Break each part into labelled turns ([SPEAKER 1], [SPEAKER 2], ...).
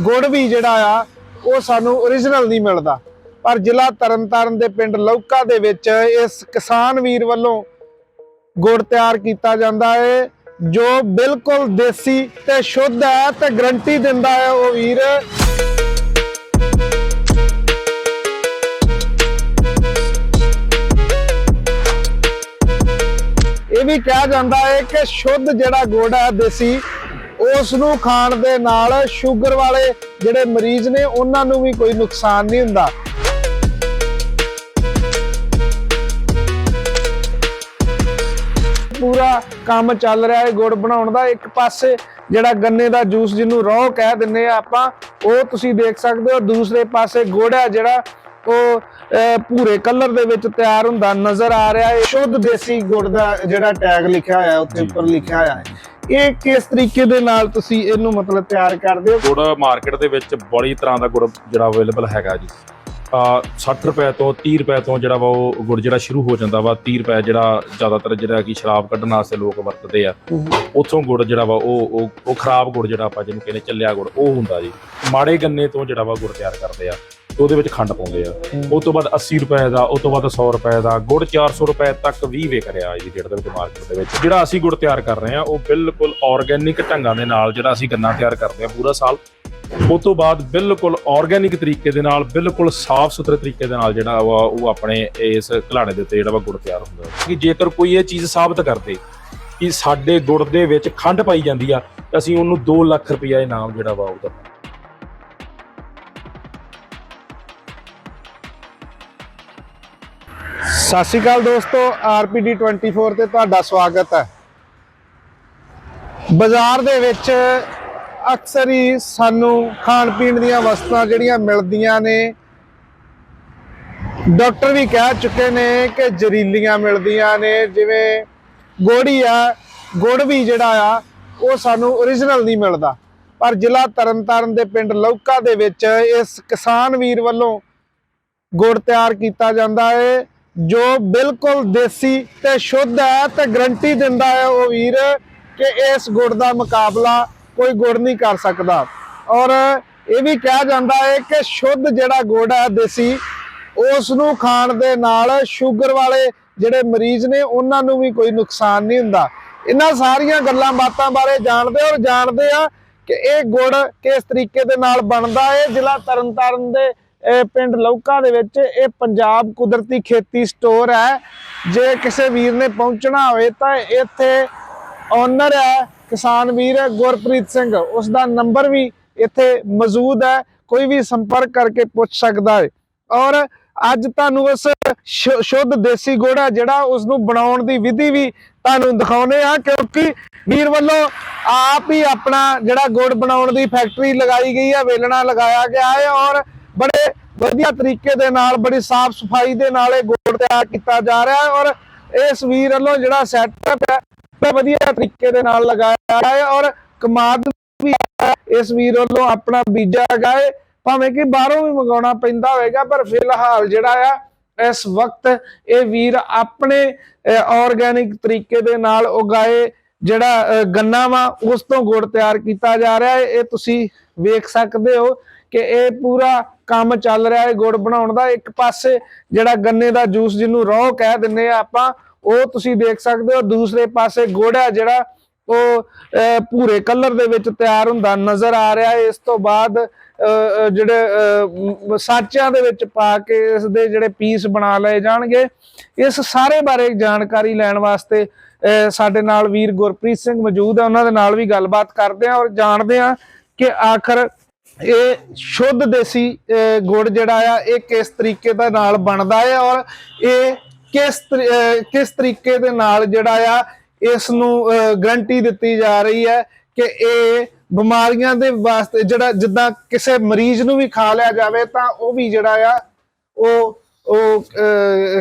[SPEAKER 1] ਗੁੜ ਵੀ ਜਿਹੜਾ ਆ, ਉਹ ਸਾਨੂੰ origignal ਨਹੀਂ ਮਿਲਦਾ। ਪਰ ਜ਼ਿਲ੍ਹਾ ਤਰਨਤਾਰਨ ਦੇ ਪਿੰਡ ਲੌਕਾ ਦੇ ਵਿੱਚ ਇਸ ਕਿਸਾਨ ਵੀਰ ਵੱਲੋਂ ਗੁੜ ਤਿਆਰ ਕੀਤਾ ਜਾਂਦਾ ਹੈ ਜੋ ਬਿਲਕੁਲ ਦੇਸੀ ਤੇ ਸ਼ੁੱਧ ਹੈ ਤੇ ਗਰੰਟੀ ਦਿੰਦਾ ਹੈ ਉਹ ਵੀਰ। ਇਹ ਵੀ ਕਿਹਾ ਜਾਂਦਾ ਹੈ ਕਿ ਸ਼ੁੱਧ ਜਿਹੜਾ ਗੁੜ ਹੈ, ਦੇਸੀ ਉਸ ਨੂੰ ਖਾਣ ਦੇ ਨਾਲ ਸ਼ੂਗਰ ਵਾਲੇ ਜਿਹੜੇ ਮਰੀਜ਼ ਨੇ ਉਹਨਾਂ ਨੂੰ ਵੀ ਕੋਈ ਨੁਕਸਾਨ ਨਹੀਂ ਹੁੰਦਾ। ਪੂਰਾ ਕੰਮ ਚੱਲ ਰਿਹਾ ਹੈ ਗੁੜ ਬਣਾਉਣ ਦਾ। ਇੱਕ ਪਾਸੇ ਜਿਹੜਾ ਗੰਨੇ ਦਾ ਜੂਸ ਜਿਹਨੂੰ ਰੋਹ ਕਹਿ ਦਿੰਨੇ ਆ ਆਪਾਂ ਉਹ ਤੁਸੀਂ ਦੇਖ ਸਕਦੇ ਹੋ। ਦੂਸਰੇ ਪਾਸੇ ਗੁੜ ਹੈ ਜਿਹੜਾ ਉਹ ਭੂਰੇ ਕਲਰ ਦੇ ਵਿੱਚ ਤਿਆਰ ਹੁੰਦਾ ਨਜ਼ਰ ਆ ਰਿਹਾ ਹੈ। ਸ਼ੁੱਧ ਦੇਸੀ ਗੁੜ ਦਾ ਜਿਹੜਾ ਟੈਗ ਲਿਖਿਆ ਹੋਇਆ ਉੱਤੇ ਉੱਪਰ ਲਿਖਿਆ ਹੋਇਆ ਹੈ। ਇਹ ਕਿਸ ਤਰੀਕੇ ਦੇ ਨਾਲ ਤੁਸੀਂ ਇਹਨੂੰ ਮਤਲਬ ਤਿਆਰ ਕਰਦੇ ਹੋ?
[SPEAKER 2] ਗੁੜ ਮਾਰਕੀਟ ਦੇ ਵਿੱਚ ਬੜੀ ਤਰ੍ਹਾਂ ਦਾ ਗੁੜ ਜਿਹੜਾ ਅਵੇਲੇਬਲ ਹੈਗਾ ਜੀ। 60 ਰੁਪਏ ਤੋਂ 30 ਰੁਪਏ ਤੋਂ ਜਿਹੜਾ ਵਾ ਉਹ ਗੁੜ ਜਿਹੜਾ ਸ਼ੁਰੂ ਹੋ ਜਾਂਦਾ ਵਾ 30 ਰੁਪਏ ਜਿਹੜਾ ਜ਼ਿਆਦਾਤਰ ਜਿਹੜਾ ਕਿ ਸ਼ਰਾਬ ਕੱਢਣ ਵਾਸਤੇ ਲੋਕ ਵਰਤਦੇ ਆ। ਉੱਥੋਂ ਗੁੜ ਜਿਹੜਾ ਵਾ ਉਹ ਉਹ ਉਹ ਖਰਾਬ ਗੁੜ ਜਿਹੜਾ ਆਪਾਂ ਜਿਹਨੂੰ ਕਹਿੰਦੇ ਚੱਲਿਆ ਗੁੜ ਉਹ ਹੁੰਦਾ ਜੀ। ਮਾੜੇ ਗੰਨੇ ਤੋਂ ਜਿਹੜਾ ਵਾ ਗੁੜ ਤਿਆਰ ਕਰਦੇ ਆ ਉਹਦੇ ਵਿੱਚ ਖੰਡ ਪਾਉਂਦੇ ਆ। ਉਸ ਤੋਂ ਬਾਅਦ 80 ਰੁਪਏ ਦਾ ਉਸ ਤੋਂ ਬਾਅਦ 100 ਰੁਪਏ ਦਾ ਗੁੜ 400 ਰੁਪਏ ਤੱਕ ਵੀ ਵਿਕ ਰਿਹਾ ਜੀ ਰੇਟ ਦੇ ਵਿੱਚ ਮਾਰਕੀਟ ਦੇ ਵਿੱਚ। ਜਿਹੜਾ ਅਸੀਂ ਗੁੜ ਤਿਆਰ ਕਰ ਰਹੇ ਆ ਉਹ ਬਿਲਕੁਲ ਆਰਗੇਨਿਕ ਢੰਗਾਂ ਦੇ ਨਾਲ ਜਿਹੜਾ ਅਸੀਂ ਗੰਨਾ ਤਿਆਰ ਕਰਦੇ ਆ ਪੂਰਾ ਸਾਲ ਉਸ ਤੋਂ ਬਾਅਦ ਬਿਲਕੁਲ ਆਰਗੇਨਿਕ ਤਰੀਕੇ ਦੇ ਨਾਲ, ਬਿਲਕੁਲ ਸਾਫ਼ ਸੁਥਰੇ ਤਰੀਕੇ ਦੇ ਨਾਲ ਜਿਹੜਾ ਵਾ ਉਹ ਆਪਣੇ ਇਸ ਘਲਾੜੇ ਦੇ ਉੱਤੇ ਜਿਹੜਾ ਵਾ ਗੁੜ ਤਿਆਰ ਹੁੰਦਾ ਕਿ ਜੇਕਰ ਕੋਈ ਇਹ ਚੀਜ਼ ਸਾਬਤ ਕਰਦੇ ਕਿ ਸਾਡੇ ਗੁੜ ਦੇ ਵਿੱਚ ਖੰਡ ਪਾਈ ਜਾਂਦੀ ਆ ਅਸੀਂ ਉਹਨੂੰ 2 ਲੱਖ ਰੁਪਇਆ ਇਨਾਮ ਜਿਹੜਾ ਵਾ ਉਹਦਾ
[SPEAKER 1] ਸਤਿ ਸ਼੍ਰੀ ਅਕਾਲ ਦੋਸਤੋ, ਆਰਪੀਡੀ 24 ਤੇ ਤੁਹਾਡਾ ਸਵਾਗਤ ਹੈ। ਬਾਜ਼ਾਰ ਦੇ ਵਿੱਚ ਅਕਸਰ ਹੀ ਸਾਨੂੰ ਖਾਣ ਪੀਣ ਦੀਆਂ ਵਸਤਾਂ ਜਿਹੜੀਆਂ ਮਿਲਦੀਆਂ ਨੇ, ਡਾਕਟਰ ਵੀ ਕਹਿ ਚੁੱਕੇ ਨੇ ਕਿ ਜ਼ਹਿਰੀਲੀਆਂ ਮਿਲਦੀਆਂ ਨੇ, ਜਿਵੇਂ ਗੋੜੀ ਆ, ਗੁੜ ਵੀ ਜਿਹੜਾ ਆ, ਉਹ ਸਾਨੂੰ origignal ਨਹੀਂ ਮਿਲਦਾ। ਪਰ ਜ਼ਿਲ੍ਹਾ ਤਰਨਤਾਰਨ ਦੇ ਪਿੰਡ ਲੌਕਾ ਦੇ ਵਿੱਚ ਇਸ ਕਿਸਾਨ ਵੀਰ ਵੱਲੋਂ ਗੁੜ ਤਿਆਰ ਕੀਤਾ ਜਾਂਦਾ ਹੈ ਜੋ ਬਿਲਕੁਲ ਦੇਸੀ ਤੇ ਸ਼ੁੱਧ ਹੈ ਤੇ ਗਰੰਟੀ ਦਿੰਦਾ ਹੈ ਉਹ ਵੀਰ ਕਿ ਇਸ ਗੁੜ ਦਾ ਮੁਕਾਬਲਾ ਕੋਈ ਗੁੜ ਨਹੀਂ ਕਰ ਸਕਦਾ। ਔਰ ਇਹ ਵੀ ਕਿਹਾ ਜਾਂਦਾ ਹੈ ਕਿ ਸ਼ੁੱਧ ਜਿਹੜਾ ਗੁੜ ਹੈ ਦੇਸੀ ਉਸ ਨੂੰ ਖਾਣ ਦੇ ਨਾਲ ਸ਼ੂਗਰ ਵਾਲੇ ਜਿਹੜੇ ਮਰੀਜ਼ ਨੇ, ਉਹਨਾਂ ਨੂੰ ਵੀ ਕੋਈ ਨੁਕਸਾਨ ਨਹੀਂ ਹੁੰਦਾ। ਇਹਨਾਂ ਸਾਰੀਆਂ ਗੱਲਾਂ ਬਾਤਾਂ ਬਾਰੇ ਜਾਣਦੇ ਔਰ ਜਾਣਦੇ ਆ ਕਿ ਇਹ ਗੁੜ ਕਿਸ ਤਰੀਕੇ ਦੇ ਨਾਲ ਬਣਦਾ ਹੈ। ਜ਼ਿਲ੍ਹਾ ਤਰਨਤਾਰਨ ਦੇ ਪਿੰਡ ਲੌਕਾ ਦੇ ਵਿੱਚ ਇਹ ਪੰਜਾਬ ਕੁਦਰਤੀ ਖੇਤੀ ਸਟੋਰ ਹੈ। ਜੇ ਕਿਸੇ ਵੀਰ ਨੇ ਪਹੁੰਚਣਾ ਹੋਵੇ ਤਾਂ ਇੱਥੇ ਓਨਰ ਹੈ ਕਿਸਾਨ ਵੀਰ ਹੈ, ਗੁਰਪ੍ਰੀਤ ਸਿੰਘ। ਉਸ ਦਾ ਨੰਬਰ ਵੀ ਇੱਥੇ ਮੌਜੂਦ ਹੈ। ਕੋਈ ਵੀ ਸੰਪਰਕ ਕਰਕੇ ਪੁੱਛ ਸਕਦਾ ਹੈ। ਔਰ ਅੱਜ ਤੁਹਾਨੂੰ ਉਸ ਸ਼ੁੱਧ ਦੇਸੀ ਗੁੜ ਹੈ, ਜਿਹੜਾ ਉਸ ਨੂੰ ਬਣਾਉਣ ਦੀ ਵਿਧੀ ਵੀ ਤੁਹਾਨੂੰ ਦਿਖਾਉਨੇ ਆ ਕਿਉਂਕਿ ਵੀਰ ਵੱਲੋਂ ਆਪ ਹੀ ਆਪਣਾ ਜਿਹੜਾ ਗੁੜ ਬਣਾਉਣ ਦੀ ਫੈਕਟਰੀ ਲਗਾਈ ਗਈ ਹੈ, ਵੇਲਣਾ ਲਗਾਇਆ ਗਿਆ ਹੈ ਔਰ ਬੜੇ ਵਧੀਆ ਤਰੀਕੇ ਦੇ ਨਾਲ, ਬੜੀ ਸਾਫ਼ ਸਫ਼ਾਈ ਦੇ ਨਾਲ ਇਹ ਗੁੜ ਤਿਆਰ ਕੀਤਾ ਜਾ ਰਿਹਾ ਹੈ ਔਰ ਇਸ ਵੀਰ ਵੱਲੋਂ ਜਿਹੜਾ ਸੈਟਅਪ ਹੈ ਬੜੇ ਵਧੀਆ ਤਰੀਕੇ ਦੇ ਨਾਲ ਲਗਾਇਆ ਹੈ ਔਰ ਕਮਾਦ ਵੀ ਇਸ ਵੀਰ ਵੱਲੋਂ ਆਪਣਾ ਬੀਜਾ ਹੈਗਾ ਭਾਵੇਂ ਕਿ ਬਾਹਰੋਂ ਵੀ ਮੰਗਾਉਣਾ ਪੈਂਦਾ ਹੋਵੇਗਾ, ਪਰ ਫਿਲਹਾਲ ਜਿਹੜਾ ਆ, ਇਸ ਵਕਤ ਇਹ ਵੀਰ ਆਪਣੇ ਆਰਗੈਨਿਕ ਤਰੀਕੇ ਦੇ ਨਾਲ ਉਗਾਏ ਜਿਹੜਾ ਗੰਨਾ ਵਾ, ਉਸ ਤੋਂ ਗੁੜ ਤਿਆਰ ਕੀਤਾ ਜਾ ਰਿਹਾ ਹੈ। ਇਹ ਤੁਸੀਂ ਵੇਖ ਸਕਦੇ ਹੋ ਕਿ ਇਹ ਪੂਰਾ ਕੰਮ ਚੱਲ ਰਿਹਾ ਹੈ ਗੁੜ ਬਣਾਉਣ ਦਾ। ਇੱਕ ਪਾਸੇ ਜਿਹੜਾ ਗੰਨੇ ਦਾ ਜੂਸ ਜਿਹਨੂੰ ਰੋਹ ਕਹਿ ਦਿੰਨੇ ਆ ਆਪਾਂ ਉਹ ਤੁਸੀਂ ਦੇਖ ਸਕਦੇ ਹੋ ਦੂਸਰੇ ਪਾਸੇ ਗੁੜ ਹੈ ਜਿਹੜਾ ਉਹ ਅ, ਭੂਰੇ ਕਲਰ ਦੇ ਵਿੱਚ ਤਿਆਰ ਹੁੰਦਾ ਨਜ਼ਰ ਆ ਰਿਹਾ। ਇਸ ਤੋਂ ਬਾਅਦ ਜਿਹੜੇ ਸਾਚਿਆਂ ਦੇ ਵਿੱਚ ਪਾ ਕੇ ਇਸ ਦੇ ਜਿਹੜੇ ਪੀਸ ਬਣਾ ਲਏ ਜਾਣਗੇ। ਇਸ ਸਾਰੇ ਬਾਰੇ ਜਾਣਕਾਰੀ ਲੈਣ ਵਾਸਤੇ ਅ, ਸਾਡੇ ਨਾਲ ਵੀਰ ਗੁਰਪ੍ਰੀਤ ਸਿੰਘ ਮੌਜੂਦ ਹੈ। ਉਹਨਾਂ ਦੇ ਨਾਲ ਵੀ ਗੱਲਬਾਤ ਕਰਦੇ ਹਾਂ ਔਰ ਜਾਣਦੇ ਹਾਂ ਕਿ ਆਖਰ ਇਹ ਸ਼ੁੱਧ ਦੇਸੀ ਗੁੜ ਜਿਹੜਾ ਆ ਇਹ ਕਿਸ ਤਰੀਕੇ ਦੇ ਨਾਲ ਬਣਦਾ ਹੈ ਔਰ ਇਹ ਕਿਸ ਕਿਸ ਤਰੀਕੇ ਦੇ ਨਾਲ ਜਿਹੜਾ ਆ ਇਸ ਨੂੰ ਗਰੰਟੀ ਦਿੱਤੀ ਜਾ ਰਹੀ ਹੈ ਕਿ ਇਹ ਬਿਮਾਰੀਆਂ ਦੇ ਵਾਸਤੇ ਜਿਹੜਾ ਜਿੱਦਾਂ ਕਿਸੇ ਮਰੀਜ਼ ਨੂੰ ਵੀ ਖਾ ਲਿਆ ਜਾਵੇ ਤਾਂ ਉਹ ਵੀ ਜਿਹੜਾ ਆ ਉਹ ਉਹ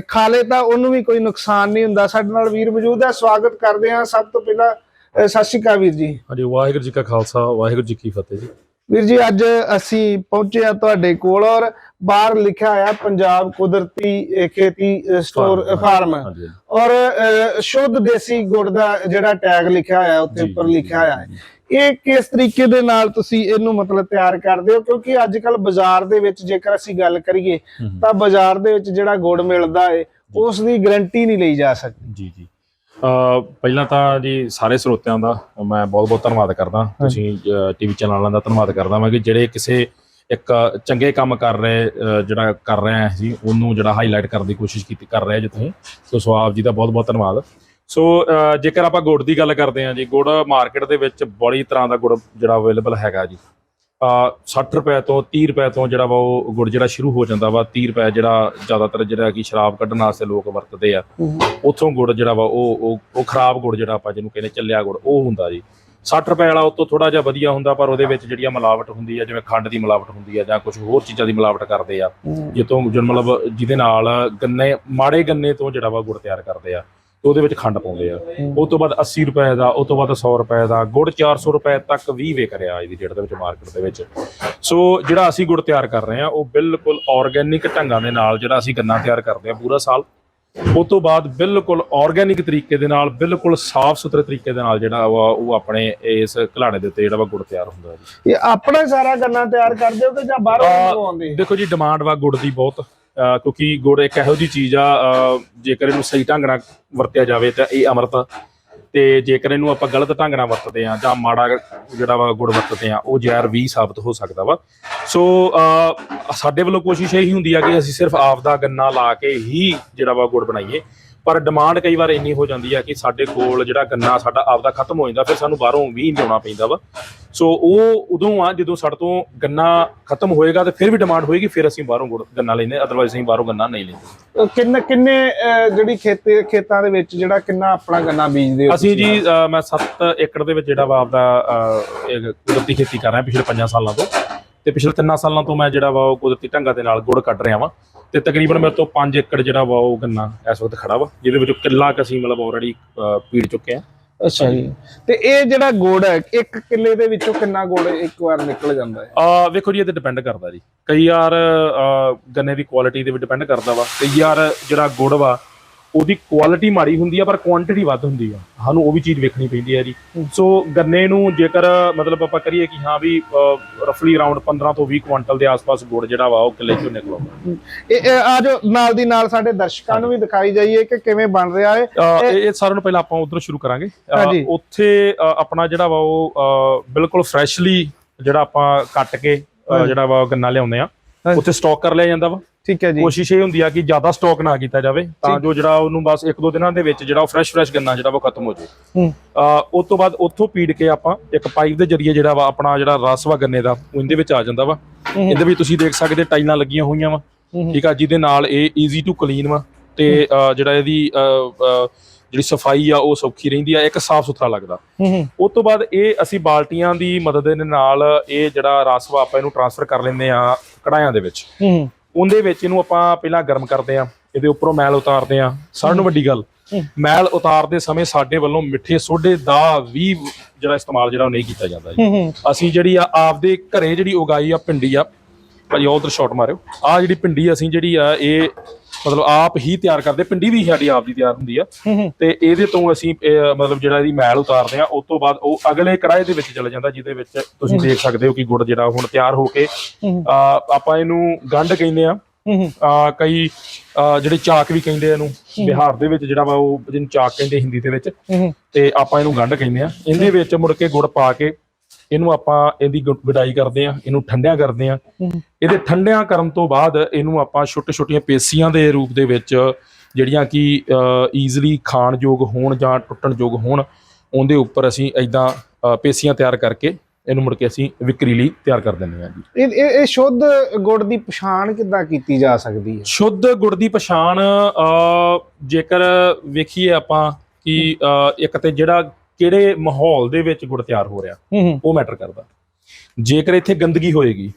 [SPEAKER 1] ਖਾ ਲੇ ਤਾਂ ਉਹਨੂੰ ਵੀ ਕੋਈ ਨੁਕਸਾਨ ਨਹੀਂ ਹੁੰਦਾ। ਸਾਡੇ ਨਾਲ ਵੀਰ ਮੌਜੂਦ ਹੈ ਸਵਾਗਤ ਕਰਦੇ ਹਾਂ ਸਭ ਤੋਂ ਪਹਿਲਾਂ ਸਤਿ ਸ਼੍ਰੀ ਅਕਾਲ ਵੀਰ ਜੀ।
[SPEAKER 2] ਹਾਂਜੀ ਵਾਹਿਗੁਰੂ ਜੀ ਕਾ ਖਾਲਸਾ ਵਾਹਿਗੁਰੂ ਜੀ ਕੀ ਫਤਿਹ ਜੀ।
[SPEAKER 1] ਵੀਰ ਜੀ ਅੱਜ ਅਸੀਂ ਪਹੁੰਚੇ ਆ ਤੁਹਾਡੇ ਕੋਲ ਔਰ ਬਾਹਰ ਲਿਖਿਆ ਹੋਇਆ ਪੰਜਾਬ ਕੁਦਰਤੀ ਖੇਤੀ ਸਟੋਰ ਫਾਰਮ ਔਰ ਸ਼ੁੱਧ ਦੇਸੀ ਗੁੜ ਦਾ ਜਿਹੜਾ ਟੈਗ ਲਿਖਿਆ ਹੋਇਆ ਉੱਤੇ ਉੱਪਰ ਲਿਖਿਆ ਹੋਇਆ ਹੈ। ਇਹ ਕਿਸ ਤਰੀਕੇ ਦੇ ਨਾਲ ਤੁਸੀਂ ਇਹਨੂੰ ਮਤਲਬ ਤਿਆਰ ਕਰਦੇ ਹੋ? ਕਿਉਂਕਿ ਅੱਜ ਕੱਲ ਬਾਜ਼ਾਰ ਦੇ ਵਿੱਚ ਜੇਕਰ ਅਸੀਂ ਗੱਲ ਕਰੀਏ ਤਾਂ ਬਾਜ਼ਾਰ ਦੇ ਵਿੱਚ ਜਿਹੜਾ ਗੁੜ ਮਿਲਦਾ ਹੈ ਉਸ ਦੀ ਗਾਰੰਟੀ ਨਹੀਂ ਲਈ ਜਾ ਸਕਦੀ।
[SPEAKER 2] ਜੀ ਜੀ। ਅ ਪਹਿਲਾਂ ਤਾਂ ਜੀ ਸਾਰੇ ਸਰੋਤਿਆਂ ਦਾ ਮੈਂ ਬਹੁਤ-ਬਹੁਤ ਧੰਨਵਾਦ ਕਰਦਾ। ਤੁਸੀਂ ਟੀਵੀ ਚੈਨਲਾਂ ਦਾ ਧੰਨਵਾਦ ਕਰਦਾ ਮੈਂ ਕਿ ਜਿਹੜੇ ਕਿਸੇ ਇੱਕ ਚੰਗੇ ਕੰਮ ਕਰ ਰਹੇ ਜਿਹੜਾ ਕਰ ਰਹੇ ਆ ਅਸੀਂ ਉਹਨੂੰ ਜਿਹੜਾ ਹਾਈਲਾਈਟ ਕਰਨ ਦੀ ਕੋਸ਼ਿਸ਼ ਕੀਤੀ ਕਰ ਰਹੇ ਜੀ ਤੁਸੀਂ ਸੋ ਸਵਾਬ ਜੀ ਦਾ ਬਹੁਤ-ਬਹੁਤ ਧੰਨਵਾਦ। ਸੋ ਜੇਕਰ ਆਪਾਂ ਗੁੜ ਦੀ ਗੱਲ ਕਰਦੇ ਹਾਂ ਜੀ ਗੁੜ ਮਾਰਕੀਟ ਦੇ ਵਿੱਚ ਬੜੀ ਤਰ੍ਹਾਂ ਦਾ ਗੁੜ ਜਿਹੜਾ ਅਵੇਲੇਬਲ ਹੈਗਾ ਜੀ। ਅ 60 ਰੁਪਏ ਤੋਂ 30 ਰੁਪਏ ਤੋਂ ਜਿਹੜਾ ਵਾ ਉਹ ਗੁੜ ਜਿਹੜਾ ਸ਼ੁਰੂ ਹੋ ਜਾਂਦਾ ਵਾ 30 ਰੁਪਏ ਜਿਹੜਾ ਜ਼ਿਆਦਾਤਰ ਜਿਹੜਾ ਕਿ ਸ਼ਰਾਬ ਕੱਢਣ ਵਾਸਤੇ ਲੋਕ ਵਰਤਦੇ ਆ। ਉਥੋਂ ਗੁੜ ਜਿਹੜਾ ਵਾ ਉਹ ਉਹ ਖਰਾਬ ਗੁੜ ਜਿਹੜਾ ਆਪਾਂ ਜਿਹਨੂੰ ਕਹਿੰਦੇ ਚੱਲਿਆ ਗੁੜ ਉਹ ਹੁੰਦਾ ਜੀ। 60 ਰੁਪਏ ਵਾਲਾ ਉਤੋਂ ਥੋੜਾ ਜਿਹਾ ਵਧੀਆ ਹੁੰਦਾ ਪਰ ਉਹਦੇ ਵਿੱਚ ਜਿਹੜੀਆਂ ਮਿਲਾਵਟ ਹੁੰਦੀ ਹੈ ਜਿਵੇਂ ਖੰਡ ਦੀ ਮਿਲਾਵਟ ਹੁੰਦੀ ਹੈ ਜਾਂ ਕੁਝ ਹੋਰ ਚੀਜ਼ਾਂ ਦੀ ਮਿਲਾਵਟ ਕਰਦੇ ਆ ਜਿੱਤੋਂ ਜੋ ਮਤਲਬ ਜਿਹਦੇ ਨਾਲ ਗੰਨੇ ਮਾੜੇ ਗੰਨੇ ਤੋਂ ਜਿਹੜਾ ਵਾ ਗੁੜ ਤਿਆਰ ਕਰਦੇ ਆ ਤੇ ਉਹਦੇ ਵਿੱਚ ਖੰਡ ਪਾਉਂਦੇ ਆ। ਉਸ ਤੋਂ ਬਾਅਦ 80 ਰੁਪਏ ਦਾ ਉਸ ਤੋਂ ਬਾਅਦ 100 ਰੁਪਏ ਦਾ ਗੁੜ 400 ਰੁਪਏ ਤੱਕ ਵੀ ਵਿਕ ਰਿਹਾ ਅੱਜ ਦੀ ਡੇਟ ਦੇ ਵਿੱਚ ਮਾਰਕੀਟ ਦੇ ਵਿੱਚ। ਸੋ ਜਿਹੜਾ ਅਸੀਂ ਗੁੜ ਤਿਆਰ ਕਰ ਰਹੇ ਆ ਉਹ ਬਿਲਕੁਲ ਆਰਗੇਨਿਕ ਢੰਗਾਂ ਦੇ ਨਾਲ ਜਿਹੜਾ ਅਸੀਂ ਗੰਨਾ ਤਿਆਰ ਕਰਦੇ ਆ ਪੂਰਾ ਸਾਲ ਉਸ ਤੋਂ ਬਾਅਦ ਬਿਲਕੁਲ ਆਰਗੇਨਿਕ ਤਰੀਕੇ ਦੇ ਨਾਲ ਬਿਲਕੁਲ ਸਾਫ਼ ਸੁਥਰੇ ਤਰੀਕੇ ਦੇ ਨਾਲ ਜਿਹੜਾ ਵਾ ਉਹ ਆਪਣੇ ਇਸ ਘਲਾੜੇ ਦੇ ਉੱਤੇ ਜਿਹੜਾ ਵਾ ਗੁੜ ਤਿਆਰ ਹੁੰਦਾ ਜੀ
[SPEAKER 1] ਇਹ ਆਪਣਾ ਸਾਰਾ ਗੰਨਾ ਤਿਆਰ ਕਰਦੇ ਹੋ ਕਿ ਜਾਂ ਬਾਹਰੋਂ ਮੰਗਵਾਉਂਦੇ
[SPEAKER 2] ਦੇਖੋ ਜੀ ਡਿਮਾਂਡ ਵਾ ਗੁੜ ਦੀ ਬਹੁਤ ਕਿਉਂਕਿ ਗੁੜ ਇੱਕ ਇਹੋ ਜੀ ਚੀਜ਼ ਆ ਜੇਕਰ ਇਹਨੂੰ ਸਹੀ ਢੰਗ ਨਾਲ ਵਰਤਿਆ ਜਾਵੇ ਤਾਂ ਇਹ ਅੰਮ੍ਰਿਤ। ਤੇ ਜੇਕਰ ਇਹਨੂੰ ਆਪਾਂ ਗਲਤ ਢੰਗ ਨਾਲ ਵਰਤਦੇ ਆ ਜਾਂ ਮਾੜਾ ਜਿਹੜਾ ਵਾ ਗੁੜ ਵਰਤਦੇ ਆ ਉਹ ਜ਼ਹਿਰ ਵੀ ਸਾਬਤ ਹੋ ਸਕਦਾ ਵਾ। ਸੋ ਸਾਡੇ ਵੱਲੋਂ ਕੋਸ਼ਿਸ਼ ਇਹੀ ਹੁੰਦੀ ਆ ਕਿ ਅਸੀਂ ਸਿਰਫ ਆਪ ਦਾ ਗੰਨਾ ਲਾ ਕੇ ਹੀ ਜਿਹੜਾ ਵਾ ਗੁੜ ਬਣਾਈਏ। ਪਰ ਡਿਮਾਂਡ ਕਈ ਵਾਰ ਇੰਨੀ ਹੋ ਜਾਂਦੀ ਆ ਕਿ ਸਾਡੇ ਕੋਲ ਜਿਹੜਾ ਗੰਨਾ ਸਾਡਾ ਆਪ ਦਾ ਖਤਮ ਹੋ ਜਾਂਦਾ, ਫਿਰ ਸਾਨੂੰ ਬਾਹਰੋਂ ਵੀ ਲਿਆਉਣਾ ਪੈਂਦਾ ਵਾ। ਸੋ ਉਹ ਉਦੋਂ ਆ ਜਦੋਂ ਸਾਡੇ ਤੋਂ ਗੰਨਾ ਖਤਮ ਹੋਏਗਾ ਤੇ ਫਿਰ ਵੀ ਡਿਮਾਂਡ ਹੋਏਗੀ ਫਿਰ ਅਸੀਂ ਬਾਹਰੋਂ ਗੁੜ ਗੰਨਾ ਲੈਂਦੇ ਅਦਰਵਾਈਜ਼ ਅਸੀਂ ਬਾਹਰੋਂ ਗੰਨਾ ਨਹੀਂ ਲੈਂਦੇ।
[SPEAKER 1] ਕਿੰਨੇ ਕਿੰਨੇ ਅਹ ਜਿਹੜੀ ਖੇਤੇ ਖੇਤਾਂ ਦੇ ਵਿੱਚ ਜਿਹੜਾ ਕਿੰਨਾ ਆਪਣਾ ਗੰਨਾ ਬੀਜਦੇ ਹੋ
[SPEAKER 2] ਅਸੀਂ ਜੀ ਅ, ਮੈਂ 7 ਏਕੜ ਦੇ ਵਿੱਚ ਜਿਹੜਾ ਵਾ ਆਪਦਾ ਅ, ਇਹ ਕੁਦਰਤੀ ਖੇਤੀ ਕਰ ਰਿਹਾ ਪਿਛਲੇ 5 ਸਾਲਾਂ ਤੋਂ। ਤੇ ਪਿਛਲੇ 3 ਸਾਲਾਂ ਤੋਂ ਮੈਂ ਜਿਹੜਾ ਵਾ ਉਹ ਕੁਦਰਤੀ ਢੰਗਾਂ ਦੇ ਨਾਲ ਗੁੜ ਕੱਢ ਰਿਹਾ ਵਾਂ। ਤੇ ਤਕਰੀਬਨ ਮੇਰੇ ਤੋਂ 5 ਏਕੜ ਜਿਹੜਾ ਵਾ ਉਹ ਗੰਨਾ ਇਸ ਵਕਤ ਖੜਾ ਵਾ ਜਿਹਦੇ ਵਿੱਚੋਂ ਕਿੱਲਾ ਕੁ ਅਸੀਂ ਮਤਲਬ ਆਲਰੇਡੀ ਪੀੜ ਚੁੱਕੇ ਆ
[SPEAKER 1] ਅੱਛਾ ਜੀ। ਤੇ ਇਹ ਜਿਹੜਾ ਗੁੜ ਹੈ ਇੱਕ ਕਿੱਲੇ ਦੇ ਵਿੱਚੋਂ ਕਿੰਨਾ ਗੁੜ ਇੱਕ ਵਾਰ ਨਿਕਲ ਜਾਂਦਾ ਹੈ?
[SPEAKER 2] ਆ ਵੇਖੋ ਜੀ ਇਹ ਤੇ ਡਿਪੈਂਡ ਕਰਦਾ ਜੀ। ਕਈ ਵਾਰ ਅ, ਗੰਨੇ ਦੀ ਕੁਆਲਿਟੀ ਦੇ ਵੀ ਡਿਪੈਂਡ ਕਰਦਾ ਵਾ। ਕਈ ਵਾਰ ਜਿਹੜਾ ਗੁੜ ਵਾ ਉਹਦੀ ਕੁਆਲਿਟੀ ਮਾੜੀ ਹੁੰਦੀ ਆ ਪਰ ਕੁਆਂਟੀਟੀ ਵੱਧ ਹੁੰਦੀ ਆ। ਸਾਨੂੰ ਉਹ ਵੀ ਚੀਜ਼ ਵੇਖਣੀ ਪੈਂਦੀ ਹੈ ਜੀ। ਸੋ ਗੰਨੇ ਨੂੰ ਜੇਕਰ ਮਤਲਬ ਆਪਾਂ ਕਰੀਏ ਕਿ ਹਾਂ ਵੀ ਰਫਲੀ ਅਰਾਊਂਡ 15 ਤੋਂ 20 ਕੁਇੰਟਲ ਦੇ ਆਸ-ਪਾਸ ਗੁੜ ਜਿਹੜਾ ਵਾ ਉਹ ਕਿੱਲੇ ਚੋਂ ਨਿਕਲਦਾ
[SPEAKER 1] ਇਹ ਇਹ ਆ ਜੋ ਨਾਲ ਦੀ ਨਾਲ ਸਾਡੇ ਦਰਸ਼ਕਾਂ ਨੂੰ ਵੀ ਦਿਖਾਈ ਜਾਈਏ ਕਿ ਕਿਵੇਂ ਬਣ ਰਿਹਾ ਹੈ
[SPEAKER 2] ਇਹ ਸਾਰਿਆਂ ਨੂੰ ਪਹਿਲਾਂ ਆਪਾਂ ਉਧਰ ਸ਼ੁਰੂ ਕਰਾਂਗੇ। ਉੱਥੇ ਆਪਣਾ ਜਿਹੜਾ ਵਾ ਉਹ ਬਿਲਕੁਲ ਫਰੈਸ਼ਲੀ ਜਿਹੜਾ ਆਪਾਂ ਕੱਟ ਕੇ ਜਿਹੜਾ ਵਾ ਗੰਨਾ ਲਿਆਉਂਦੇ ਆ। ਉੱਥੇ ਸਟਾਕ ਕਰ ਲਿਆ ਜਾਂਦਾ ਵਾ।
[SPEAKER 1] ਠੀਕ ਹੈ ਜੀ।
[SPEAKER 2] ਕੋਸ਼ਿਸ਼ ਇਹ ਹੁੰਦੀ ਆ ਕਿ ਜ਼ਿਆਦਾ ਸਟਾਕ ਨਾ ਕੀਤਾ ਜਾਵੇ ਤਾਂ ਜੋ ਜਿਹੜਾ ਉਹਨੂੰ ਬਸ ਇੱਕ ਦੋ ਦਿਨਾਂ ਦੇ ਵਿੱਚ ਜਿਹੜਾ ਉਹ ਫਰੈਸ਼ ਫਰੈਸ਼ ਗੰਨਾ ਜਿਹੜਾ ਉਹ ਖਤਮ ਹੋ
[SPEAKER 1] ਹੂੰ।
[SPEAKER 2] ਅ ਉਸ ਤੋਂ ਬਾਅਦ ਉੱਥੋਂ ਪੀੜ ਕੇ ਆਪਾਂ ਇੱਕ ਪਾਈਪ ਦੇ ਜਰੀਏ ਜਿਹੜਾ ਵਾ ਆਪਣਾ ਜਿਹੜਾ ਰਸ ਵਾ ਗੰਨੇ ਦਾ ਉਹ ਇਹਦੇ ਵਿੱਚ ਆ ਜਾਂਦਾ ਵਾ। ਇਹਦੇ ਵਿੱਚ ਤੁਸੀਂ ਦੇਖ ਸਕਦੇ ਟਾਈਲਾਂ ਲੱਗੀਆਂ ਹੋਈਆਂ ਵਾ। ਠੀਕ ਆ ਜਿਹਦੇ ਨਾਲ ਇਹ ਈਜ਼ੀ ਟੂ ਕਲੀਨ ਵਾ ਤੇ ਜਿਹੜਾ ਇਹਦੀ ਜਿਹੜੀ ਸਫ਼ਾਈ ਆ ਉਹ ਸੌਖੀ ਰਹਿੰਦੀ ਆ ਇੱਕ ਸਾਫ਼ ਸੁਥਰਾ ਲੱਗਦਾ।
[SPEAKER 1] ਹੂੰ
[SPEAKER 2] ਉਸ ਤੋਂ ਬਾਅਦ ਇਹ ਅਸੀਂ ਬਾਲਟੀਆਂ ਦੀ ਮਦਦ ਦੇ ਨਾਲ ਇਹ ਜਿਹੜਾ ਰਸ ਵਾ ਆਪਾਂ ਇਹਨੂੰ ਟ੍ਰਾਂਸਫਰ ਕਰ ਲੈਂਦੇ ਆ ਕੜਾਇਆਂ ਦੇ ਵਿੱਚ। ਉਹਦੇ ਵਿੱਚ ਇਹਨੂੰ ਆਪਾਂ ਪਹਿਲਾਂ ਗਰਮ ਕਰਦੇ ਆ ਇਹਦੇ ਉੱਪਰੋਂ ਮੈਲ ਉਤਾਰਦੇ ਆ ਸਾਰਿਆਂ ਨੂੰ ਵੱਡੀ ਗੱਲ। ਮੈਲ ਉਤਾਰਦੇ ਸਮੇਂ ਸਾਡੇ ਵੱਲੋਂ ਮਿੱਠੇ ਸੋਡੇ ਦਾ ਵੀ ਜਿਹੜਾ ਇਸਤੇਮਾਲ ਜਿਹੜਾ ਉਹ ਨਹੀਂ ਕੀਤਾ ਜਾਂਦਾ ਜੀ। ਅਸੀਂ ਜਿਹੜੀ ਆ ਆਪਦੇ ਘਰੇ ਜਿਹੜੀ ਉਗਾਈ ਆ ਭਿੰਡੀ ਆ ਭਾਜੀ ਉਧਰ ਸ਼ਾਟ ਮਾਰਿਓ। ਆ ਜਿਹੜੀ ਭਿੰਡੀ ਅਸੀਂ ਜਿਹੜੀ ਆ ਇਹ ਮਤਲਬ ਆਪ ਹੀ ਤਿਆਰ ਕਰਦੇ ਭਿੰਡੀ ਵੀ ਸਾਡੀ ਆਪ ਦੀ ਤਿਆਰ ਹੁੰਦੀ ਆ। ਤੇ ਇਹਦੇ ਤੋਂ ਅਸੀਂ ਮਤਲਬ ਜਿਹੜਾ ਇਹਦੀ ਮੈਲ ਉਤਾਰਦੇ ਆ ਉਸ ਤੋਂ ਬਾਅਦ ਉਹ ਅਗਲੇ ਕੜਾਏ ਦੇ ਵਿੱਚ ਚਲੇ ਜਾਂਦਾ ਜਿਹਦੇ ਵਿੱਚ ਤੁਸੀਂ ਦੇਖ ਸਕਦੇ ਹੋ ਕਿ ਗੁੜ ਜਿਹੜਾ ਹੁਣ ਤਿਆਰ ਹੋ ਕੇ ਆਪਾਂ ਇਹਨੂੰ ਗੰਢ ਕਹਿੰਦੇ ਆ। ਆ ਕਈ ਜਿਹੜੇ ਚਾਕ ਵੀ ਕਹਿੰਦੇ ਆ ਇਹਨੂੰ ਬਿਹਾਰ ਦੇ ਵਿੱਚ ਜਿਹੜਾ ਵਾ ਉਹ ਜਿਹਨੂੰ ਚਾਕ ਕਹਿੰਦੇ ਹਿੰਦੀ ਦੇ ਵਿੱਚ। ਤੇ ਆਪਾਂ ਇਹਨੂੰ ਗੰਢ ਕਹਿੰਦੇ ਆ। ਇਹਦੇ ਵਿੱਚ ਮੁੜ ਕੇ ਗੁੜ ਪਾ ਕੇ ਇਹਨੂੰ ਆਪਾਂ ਇਹਦੀ ਗੁਡਾਈ ਕਰਦੇ ਆ ਇਹਨੂੰ ਠੰਡਿਆਂ ਕਰਦੇ ਆ ਇਹਦੇ ਠੰਡਿਆਂ ਕਰਨ ਤੋਂ ਬਾਅਦ ਇਹਨੂੰ ਆਪਾਂ ਛੋਟੇ ਛੋਟੀਆਂ ਪੇਸੀਆਂ ਦੇ ਰੂਪ ਦੇ ਵਿੱਚ ਜਿਹੜੀਆਂ ਕਿ ਈਜ਼ੀਲੀ ਖਾਣਯੋਗ ਹੋਣ ਜਾਂ ਟੁੱਟਣਯੋਗ ਹੋਣ ਉਹਦੇ ਉੱਪਰ ਅਸੀਂ ਐਦਾਂ ਪੇਸੀਆਂ ਤਿਆਰ ਕਰਕੇ ਇਹਨੂੰ ਮੁੜ ਕੇ ਅਸੀਂ ਵਿਕਰੀ ਲਈ ਤਿਆਰ ਕਰ ਦਿੰਦੇ ਹਾਂ ਜੀ।
[SPEAKER 1] ਇਹ ਇਹ ਸ਼ੁੱਧ ਗੁੜ ਦੀ ਪਛਾਣ ਕਿੱਦਾਂ ਕੀਤੀ ਜਾ ਸਕਦੀ ਹੈ?
[SPEAKER 2] ਸ਼ੁੱਧ ਗੁੜ ਦੀ ਪਛਾਣ ਜੇਕਰ ਵੇਖੀਏ ਆਪਾਂ ਕਿ ਇੱਕ ਤੇ ਜਿਹੜਾ ਕਿਹੜੇ ਮਾਹੌਲ ਦੇ ਵਿੱਚ ਗੁੜ ਤਿਆਰ ਹੋ ਰਿਹਾ ਉਹ ਮੈਟਰ ਕਰਦਾ। ਜੇਕਰ ਇੱਥੇ ਗੰਦਗੀ ਹੋਏਗੀ